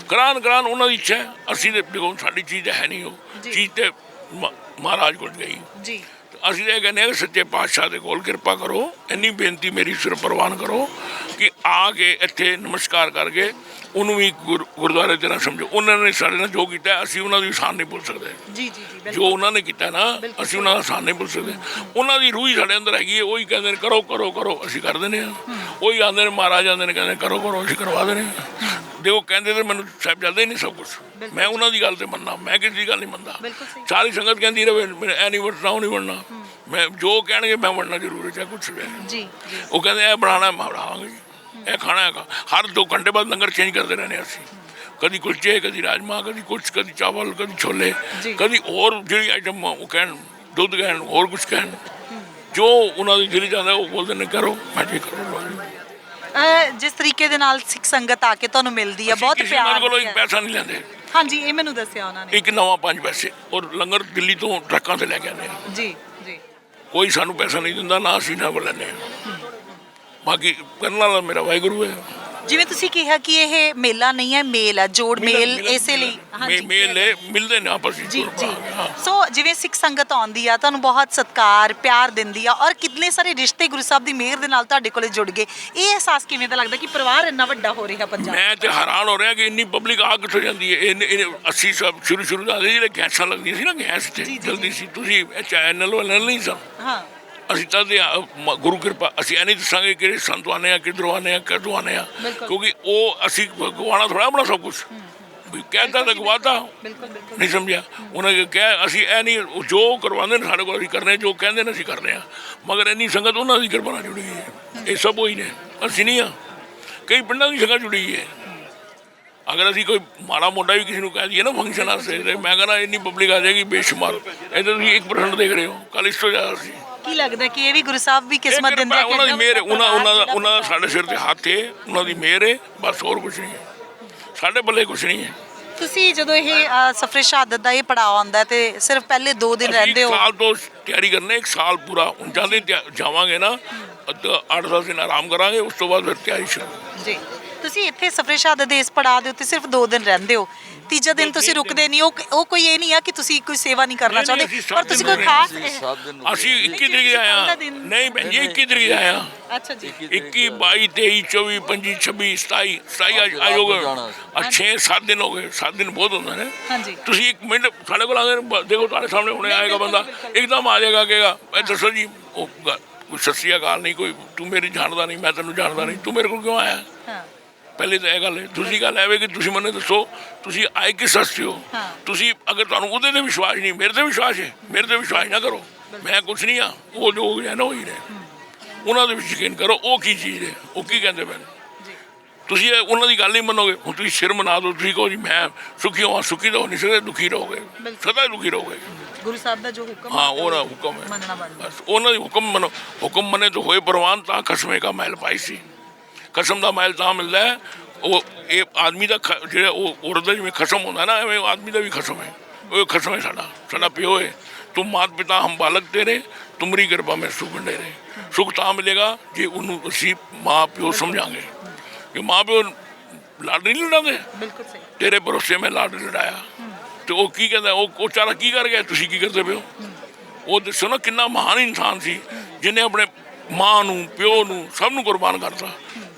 ਕਰਾਨ ਕਰਾਨ ਉਹਨਾਂ ਦੀ ਇੱਛਾ ਅਸੀਂ ਤੇ ਦੇਖੋ ਸਾਡੀ ਚੀਜ਼ ਹੈ ਨਹੀਂ ਉਹ। ਚੀਜ਼ ਤੇ ਮ- ਮਹਾਰਾਜ ਕੋਲ ਗਈ। ਜੀ। ਅਸੀਂ ਇਹ ਕਹਿੰਦੇ ਹਾਂ ਕਿ ਸੱਚੇ ਪਾਤਸ਼ਾਹ ਦੇ ਕੋਲ ਕਿਰਪਾ ਕਰੋ ਇੰਨੀ ਬੇਨਤੀ ਮੇਰੀ ਸਿਰ ਪ੍ਰਵਾਨ ਕਰੋ ਕਿ ਆ ਕੇ ਇੱਥੇ ਨਮਸਕਾਰ ਕਰਕੇ ਉਹਨੂੰ ਵੀ ਗੁਰ- ਗੁਰਦੁਆਰੇ ਦੇ ਨਾਲ ਸਮਝੋ। ਉਹਨਾਂ ਨੇ ਸਾਡੇ ਨਾਲ ਜੋ ਕੀਤਾ ਅਸੀਂ ਉਹਨਾਂ ਦੀ ਸ਼ਾਨ ਨਹੀਂ ਭੁੱਲ ਸਕਦੇ। ਜੀ ਜੀ ਜੀ ਜੋ ਉਹਨਾਂ ਨੇ ਕੀਤਾ ਨਾ ਬਿਲਕੁਲ ਅਸੀਂ ਉਹਨਾਂ ਦਾ ਸ਼ਾਨ ਨਹੀਂ ਭੁੱਲ ਸਕਦੇ। ਉਹਨਾਂ ਦੀ ਰੂਹ ਹੀ ਸਾਡੇ ਅੰਦਰ ਹੈਗੀ ਹੈ ਉਹੀ ਕਹਿੰਦੇ ਨੇ ਕਰੋ ਕਰੋ ਕਰੋ। ਅਸੀਂ ਕਰ ਦਿੰਦੇ ਹਾਂ। ਉਹੀ ਆਉਂਦੇ ਨੇ ਮਹਾਰਾਜ ਆਉਂਦੇ ਨੇ ਕਹਿੰਦੇ ਕਰੋ ਕਰੋ ਅਸੀਂ ਕਰਵਾ ਦਿੰਦੇ ਹਾਂ। ਦੇਖੋ ਕਹਿੰਦੇ ਤੇ ਮੈਨੂੰ ਸਾਹਿਬ ਜਲਦੇ ਨਹੀਂ ਸਭ ਕੁਝ ਮੈਂ ਉਹਨਾਂ ਦੀ ਗੱਲ ਤੇ ਮੰਨਣਾ ਮੈਂ ਕਿਸੇ ਦੀ ਗੱਲ ਨਹੀਂ ਮੰਨਦਾ। ਸਾਰੀ ਸੰਗਤ ਕਹਿੰਦੀ ਰਹੇ ਮੈਂ ਐ ਨਹੀਂ ਵਰਤਣਾ ਉਹ ਨਹੀਂ ਵੜਨਾ ਮੈਂ ਜੋ ਕਹਿਣਗੇ ਮੈਂ ਵੜਨਾ ਜ਼ਰੂਰ ਹੈ ਚਾਹੇ ਕੁਛ ਵੀ ਹੈ। ਜੀ ਜੀ। ਉਹ ਕਹਿੰਦੇ ਇਹ ਬਣਾਉਣਾ ਮੈਂ ਬਣਾਵਾਂਗੇ ਜੀ। ਇਹ ਖਾਣਾ ਹੈਗਾ। ਹਰ ਦੋ ਘੰਟੇ ਬਾਅਦ ਲੰਗਰ ਚੇਂਜ ਕਰਦੇ ਰਹਿੰਦੇ ਹਾਂ ਅਸੀਂ। ਕਦੀ ਕੁਲਚੇ ਕਦੀ ਰਾਜਮਾ ਕਦੀ ਕੁਛ ਕਦੀ ਚਾਵਲ ਕਦੀ ਛੋਲੇ ਜੀ। ਕਦੀ ਹੋਰ ਜਿਹੜੀ ਆਈਟਮ ਉਹ ਕਹਿਣ ਦੁੱਧ ਕਹਿਣ ਹੋਰ ਕੁਝ ਕਹਿਣ। ਜੋ ਉਹਨਾਂ ਦੀ ਦਿਲ ਜਾਂਦਾ ਉਹ ਬੋਲਦੇ ਨੇ ਕਰੋ ਮੈਂ ਜੀ ਕਰੋ ਲਓ ਜੀ। ਅਹ ਜਿਸ ਤਰੀਕੇ ਦੇ ਨਾਲ ਸਿੱਖ ਸੰਗਤ ਆ ਕੇ ਤੁਹਾਨੂੰ ਮਿਲਦੀ ਆ ਅਸੀਂ ਬਹੁਤ ਕਿਸੇ ਪਿਆਰ ਨਾਲ ਕੋਲੋਂ ਦੀ ਇੱਕ ਹੈ। ਪੈਸਾ ਨਹੀਂ ਲੈਂਦੇ। ਹਾਂਜੀ ਇਹ ਮੈਨੂੰ ਦੱਸਿਆ ਉਹਨਾਂ ਨੇ। ਇੱਕ ਨਵਾਂ ਪੰਜ ਪੈਸੇ ਔਰ ਲੰਗਰ ਦਿੱਲੀ ਤੋਂ ਟਰੱਕਾਂ ਤੇ ਲੈ ਕੇ ਆਉਂਦੇ ਆ। ਜੀ ਜੀ। ਕੋਈ ਸਾਨੂੰ ਪੈਸਾ ਨਹੀਂ ਦਿੰਦਾ ਨਾ ਅਸੀਂ ਨਾ ਲੈਂਦੇ ਹਾਂ ਬਾਕੀ ਕਰਨ ਵਾਲਾ ਮੇਰਾ ਵਾਹਿਗੁਰੂ ਹੈ। ਜਿਵੇਂ ਤੁਸੀਂ ਕਿਹਾ ਕਿ ਇਹ ਮੇਲਾ ਨਹੀਂ ਹੈ ਮੇਲ ਹੈ ਜੋੜ ਮੇਲ ਇਸੇ ਲਈ। ਮੇ- ਮੇਲ ਹੈ, ਮਿਲਦੇ ਨੇ ਆਪਸ ਵਿੱਚ ਜੀ ਜੀ। ਹਾਂ। ਸੋ ਜਿਵੇਂ ਸਿੱਖ ਸੰਗਤ ਆਉਂਦੀ ਆ ਤੁਹਾਨੂੰ ਬਹੁਤ ਸਤਿਕਾਰ ਪਿਆਰ ਦਿੰਦੀ ਆ ਔਰ ਕਿੰਨੇ ਸਾਰੇ ਰਿਸ਼ਤੇ ਗੁਰੂ ਸਾਹਿਬ ਦੀ ਮਿਹਰ ਦੇ ਨਾਲ ਤੁਹਾਡੇ ਕੋਲੇ ਜੁੜ ਗਏ। ਇਹ ਅਹਿਸਾਸ ਕਿਵੇਂ ਦਾ ਲੱਗਦਾ ਕਿ ਪਰਿਵਾਰ ਇੰਨਾ ਵੱਡਾ ਹੋ ਰਿਹਾ ਪੰਜਾਬ ਮੈਂ ਤੇ ਹੈਰਾਨ ਹੋ ਰਿਹਾ ਕਿ ਇੰਨੀ ਪਬਲਿਕ ਆ ਕਿੱਥੋਂ ਜਾਂਦੀ ਹੈ? ਇਹਨੇ ਇਹਨੇ 80 ਸਭ ਸ਼ੁਰੂ ਸ਼ੁਰੂ ਦਾ ਜਿਹੜੇ ਗੈਸਾਂ ਲੱਗਦੀਆਂ ਸੀ ਨਾ ਗੈਸ ਤੇ ਜੀ, ਜੀ, ਜਲਦੀ ਸੀ। ਤੁਸੀਂ ਚੈਨਲ ਵਾਲਾ ਨਹੀਂ ਸਨ। ਹਾਂ। ਅਸੀਂ ਤਾਂ ਦੇ ਗੁਰੂ ਕਿਰਪਾ ਅਸੀਂ ਇਹ ਨਹੀਂ ਦੱਸਾਂਗੇ ਕਿ ਸੰਤ ਆਨੇ ਆ ਕਿਧਰੋਂ ਆਨੇ ਆ ਕਦੋਂ ਆਨੇ ਆ। ਕਿਉਂਕਿ ਉਹ ਅਸੀਂ ਗਵਾਣਾ ਥੋੜਾ ਆਪਣਾ ਸਭ ਕੁਝ ਵੀ ਕਹਿੰਦਾ ਤਾਂ ਗਵਾਤਾ। ਨਹੀਂ ਸਮਝਿਆ। ਉਹਨਾਂ ਨੇ ਕਿਹਾ ਅਸੀਂ ਇਹ ਨਹੀਂ ਜੋ ਕਰਵਾਉਂਦੇ ਨੇ ਸਾਡੇ ਕੋਲ ਅਸੀਂ ਕਰਨੇ ਜੋ ਕਹਿੰਦੇ ਨੇ ਅਸੀਂ ਕਰਨੇ ਆ। ਮਗਰ ਇੰਨੀ ਸੰਗਤ ਉਹਨਾਂ ਦੀ ਕਿਰਪਾ ਨਾਲ ਜੁੜੀ ਹੈ। ਇਹ ਸਭ ਹੋਈ ਨੇ। ਅਸੀਂ ਨਹੀਂ ਆ। ਕਈ ਪਿੰਡਾਂ ਦੀ ਸੰਗਤ ਜੁੜੀ ਹੈ। ਅਗਰ ਅਸੀਂ ਕੋਈ ਮਾੜਾ ਮੋਟਾ ਵੀ ਕਿਸੇ ਨੂੰ ਕਹਿ ਦਈਏ ਨਾ ਫੰਕਸ਼ਨ ਵਾਸਤੇ ਤੇ ਮੈਂ ਕਹਿੰਦਾ ਇੰਨੀ ਪਬਲਿਕ ਆ ਜਾਏਗੀ ਬੇਸ਼ੁਮਾਰ। ਇਹ ਤਾਂ ਤੁਸੀਂ 1% ਦੇਖ ਰਹੇ ਹੋ। ਕੱਲ ਇਸ ਤੋਂ ਜ਼ਿਆਦਾ ਸੀ। ਕੀ ਲੱਗਦਾ ਕਿ ਇਹ ਵੀ ਗੁਰੂ ਸਾਹਿਬ ਵੀ ਕਿਸਮਤ ਦਿੰਦੇ ਆ ਕਿ ਉਹਨਾਂ ਦੀ ਮਿਹਰ ਹੈ, ਉਹਨਾਂ ਉਹਨਾਂ ਦਾ ਉਹਨਾਂ ਦਾ ਸਾਡੇ ਸਿਰ ਤੇ ਹੱਥ ਹੈ ਉਹਨਾਂ ਦੀ ਮਿਹਰ ਹੈ ਬਸ ਹੋਰ ਕੁਝ ਨਹੀਂ ਹੈ ਸਾਡੇ ਬੱਲੇ ਕੁਝ ਨਹੀਂ ਹੈ ਤੁਸੀਂ ਜਦੋਂ ਇਹ ਅ, ਸਫਰੇ ਸ਼ਹਾਦਤ ਦਾ ਇਹ ਪੜਾਅ ਆਉਂਦਾ ਤੇ ਸਿਰਫ ਪਹਿਲੇ 2 ਦਿਨ ਅਸੀਂ ਰਹਿੰਦੇ ਇੱਕ ਹੋ। ਸਾਲ ਤੋਂ ਤਿਆਰੀ ਕਰਨੇ ਇੱਕ ਸਾਲ ਪੂਰਾ ਹੁਣ ਜਾਂਦੇ ਤਿਆ- ਜਾਵਾਂਗੇ ਨਾ 8-10 ਦਿਨ ਆਰਾਮ ਕਰਾਂਗੇ ਉਸ ਤੋਂ ਬਾਅਦ ਫਿਰ ਤਿਆਰੀ ਸ਼ੁਰੂ। ਜੀ। ਤੁਸੀਂ ਇੱਥੇ ਸਫਰੇ ਸ਼ਹਾਦਤ ਦੇ ਇਸ ਪੜਾਅ ਦੇ ਉੱਤੇ ਸਿਰਫ 2 ਦਿਨ ਰਹਿੰਦੇ ਹੋ। ਤੀਜਾ ਦਿਨ ਤੁਸੀਂ ਰੁਕਦੇ ਨਹੀਂ ਉਹ ਉਹ ਕੋਈ ਇਹ ਨਹੀਂ ਆ ਕਿ ਤੁਸੀਂ ਕੋਈ ਸੇਵਾ ਨਹੀਂ ਕਰਨਾ ਨਹੀਂ, ਚਾਹੁੰਦੇ। ਅਸੀਂ ਪਰ ਤੁਸੀਂ ਕੋਈ ਖਾਸ ਅਸੀਂ ਸੱਤ ਦਿਨ ਰੁਕੇ। ਅਸੀਂ 21 ਤਰੀਕ ਆਇਆ। ਨਹੀਂ ਭੈਣ ਜੀ 21 ਤਰੀਕ ਆਇਆ ਅੱਛਾ ਜੀ। 21 22 23 24 25 26 27 27 ਅੱਜ ਅੱਜ ਹੋ ਗਏ ਜਾਣਾ ਅੱਜ 6 7 ਦਿਨ ਹੋ ਗਏ। 7 ਦਿਨ ਬਹੁਤ ਹੁੰਦੇ ਨੇ। ਹਾਂਜੀ। ਤੁਸੀਂ ਇੱਕ ਮਿੰਟ ਸਾਡੇ ਕੋਲ ਆ ਗਏ ਬ- ਦੇਖੋ ਤੁਹਾਡੇ ਸਾਹਮਣੇ ਹੁਣੇ ਆਏਗਾ ਬੰਦਾ। ਇੱਕਦਮ ਆ ਜਾਏਗਾ ਕਹੇਗਾ ਇਹ ਦੱਸੋ ਜੀ ਉਹ ਗ- ਕੋਈ ਸਤਿ ਸ੍ਰੀ ਅਕਾਲ ਨਹੀਂ ਕੋਈ ਤੂੰ ਮੇਰੀ ਜਾਣਦਾ ਨਹੀਂ ਮੈਂ ਤੈਨੂੰ ਜਾਣਦਾ ਨਹੀਂ। ਤੂੰ ਮੇਰੇ ਕੋਲ ਕਿਉਂ ਆਇਆ? ਹਾਂ। ਪਹਿਲੇ ਤਾਂ ਇਹ ਗੱਲ ਹੈ ਦੂਸਰੀ ਗੱਲ ਹੈ ਕਿ ਤੁਸੀਂ ਮੈਨੂੰ ਦੱਸੋ ਤੁਸੀਂ ਆਏ ਕਿਸ ਵਾਸਤੇ ਹੋ? ਹਾਂ। ਤੁਸੀਂ ਅਗਰ ਤੁਹਾਨੂੰ ਉਹਦੇ ਤੇ ਵਿਸ਼ਵਾਸ ਨਹੀਂ ਮੇਰੇ ਤੇ ਵਿਸ਼ਵਾਸ ਹੈ ਮੇਰੇ ਤੇ ਵਿਸ਼ਵਾਸ ਨਾ ਕਰੋ। ਮੈਂ ਕੁਝ ਨਹੀਂ ਆ ਉਹ ਜੋ ਹੈ ਨਾ ਉਹੀ ਨੇ ਉਹਨਾਂ ਦੇ ਵਿੱਚ ਯਕੀਨ ਕਰੋ ਉਹ ਕੀ ਚੀਜ਼ ਹੈ ਉਹ ਕੀ ਕਹਿੰਦੇ ਪਏ ਤੁਸੀਂ ਉਹਨਾਂ ਦੀ ਗੱਲ ਨਹੀਂ ਮੰਨੋਗੇ ਹੁਣ ਤੁਸੀਂ ਸਿਰ ਮਨਾ ਦਿਓ ਤੁਸੀਂ ਕਹੋ ਜੀ ਮੈਂ ਸੁਖੀ ਹਾਂ ਸੁਖੀ ਤਾਂ ਹੋ ਨਹੀਂ ਸਕਦੇ ਦੁਖੀ ਰਹੋਗੇ। ਸਦਾ ਦੁਖੀ ਰਹੋਗੇ। ਗੁਰੂ ਸਾਹਿਬ ਦਾ ਜੋ ਹੁਕਮ ਹਾਂ ਹੈ, ਉਹਦਾ ਹੁਕਮ ਹੈ। ਮੰਨਣਾ ਬਸ ਉਹਨਾਂ ਦੀ ਹੁਕਮ ਮੰਨੋ ਹੁਕਮ ਮੰਨੇ ਤਾਂ ਹੋਏ ਪ੍ਰਵਾਨ ਤਾਂ ਖਸਮੇ ਦਾ ਮਹਿਲ ਪਾਈ ਸੀ। ਖਸਮ ਦਾ ਮਹਿਲ ਤਾਂ ਮਿਲਦਾ ਹੈ। ਉਹ ਇਹ ਆਦਮੀ ਦਾ ਖ- ਜਿਹੜਾ ਉਹ ਔਰਤ ਦਾ ਜਿਵੇਂ ਖਸਮ ਹੁੰਦਾ ਨਾ ਐਵੇਂ ਆਦਮੀ ਦਾ ਵੀ ਖਸਮ ਹੈ। ਉਹ ਖਸਮ ਹੈ ਸਾਡਾ ਸਾਡਾ ਪਿਓ ਹੈ। ਤੁਮ ਮਾਤ ਪਿਤਾ ਹਮ ਬਾਲਕ ਤੇਰੇ ਤੁਮਰੀ ਕਿਰਪਾ ਮੈਂ ਸੁਖ ਰਹੇ ਸੁਖ ਤਾਂ ਮਿਲੇਗਾ ਜੇ ਉਹਨੂੰ ਅਸੀਂ ਮਾਂ ਪਿਓ ਸਮਝਾਂਗੇ। ਕਿ ਮਾਂ ਪਿਓ ਲਾਡ ਨਹੀਂ ਲੜਾਉਂਦੇ ਬਿਲਕੁਲ ਸਹੀ। ਤੇਰੇ ਭਰੋਸੇ ਮੈਂ ਲਾਡ ਲੜਾਇਆ। ਤੇ ਉਹ ਕੀ ਕਹਿੰਦਾ ਉਹ ਉਹ ਚਾਰਾ ਕੀ ਕਰ ਗਿਆ ਤੁਸੀਂ ਕੀ ਕਰਦੇ ਹੋ? ਉਹ ਦੱਸੋ ਨਾ ਕਿੰਨਾ ਮਹਾਨ ਇਨਸਾਨ ਸੀ ਜਿਹਨੇ ਆਪਣੇ ਮਾਂ ਨੂੰ ਪਿਓ ਨੂੰ ਸਭ ਨੂੰ ਕੁਰਬਾਨ ਕਰਤਾ।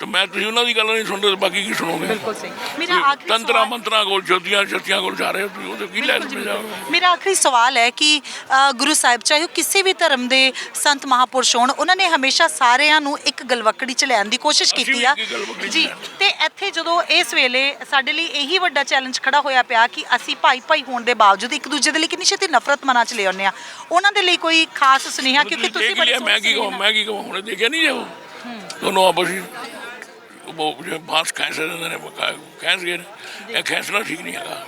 ਤੇ ਮੈਂ ਤੁਸੀਂ ਉਹਨਾਂ ਦੀ ਗੱਲ ਨਹੀਂ ਸੁਣਦੇ ਬਾਕੀ ਕੀ ਸੁਣੋਗੇ? ਬਿਲਕੁਲ ਸਹੀ। ਮੇਰਾ ਆਖਰੀ ਤੰਤਰਾ ਸਵਾਲ- ਮੰਤਰਾਂ ਕੋਲ ਜੋਤੀਆਂ ਜੋਤੀਆਂ ਕੋਲ ਜਾ ਰਹੇ ਹੋ ਤੁਸੀਂ ਉਹਦੇ ਕੀ ਲੈ ਬਿਲਕੁਲ ਜੀ, ਕੇ ਬਿਲਕੁਲ। ਜਾਓਗੇ ਮੇਰਾ ਆਖਰੀ ਸਵਾਲ ਹੈ ਕਿ ਅ, ਗੁਰੂ ਸਾਹਿਬ ਚਾਹੇ ਉਹ ਕਿਸੇ ਵੀ ਧਰਮ ਦੇ ਸੰਤ ਮਹਾਪੁਰਸ਼ ਹੋਣ ਉਹਨਾਂ ਨੇ ਹਮੇਸ਼ਾ ਸਾਰਿਆਂ ਨੂੰ ਇੱਕ ਗਲਵਕੜੀ ਚ ਲੈਣ ਦੀ ਕੋਸ਼ਿਸ਼ ਅਸੀਂ ਕੀਤੀ ਵੀ ਆ। ਇੱਕ ਗਲਵੱਕੜੀ 'ਚ ਜੀ ਲੈਣ। ਤੇ ਇੱਥੇ ਜਦੋਂ ਇਸ ਵੇਲੇ ਸਾਡੇ ਲਈ ਇਹੀ ਵੱਡਾ ਚੈਲੰਜ ਖੜਾ ਹੋਇਆ ਪਿਆ ਕਿ ਅਸੀਂ ਭਾਈ ਭਾਈ ਹੋਣ ਦੇ ਬਾਵਜੂਦ ਇੱਕ ਦੂਜੇ ਦੇ ਲਈ ਕਿੰਨੀ ਛੇਤੀ ਨਫ਼ਰਤ ਮਨਾਂ ਚ ਲੈ ਆਉਂਦੇ ਆ। ਉਹਨਾਂ ਦੇ ਲਈ ਕੋਈ ਖਾਸ ਸੁਨੇਹਾ ਕਿਉਂਕਿ ਤੁਸੀਂ ਦੇਖ ਬੜੀ ਲਿਆ ਮੈਂ ਕੀ ਕਹਾਂ ਮੈਂ ਕੀ ਕਹਾਂ ਹੁਣ ਦੇਖਿਆ ਨਹੀਂ ਜਾਓ ਦੋਨੋਂ ਆਪਸ ਵਿੱਚ। ਜੋ ਬਾਂਸ ਖੈਂਸ ਦਿੰਦੇ ਨੇ ਨੇ। ਇਹ ਖੈਂਸਣਾ ਠੀਕ ਨਹੀਂ ਹੈਗਾ।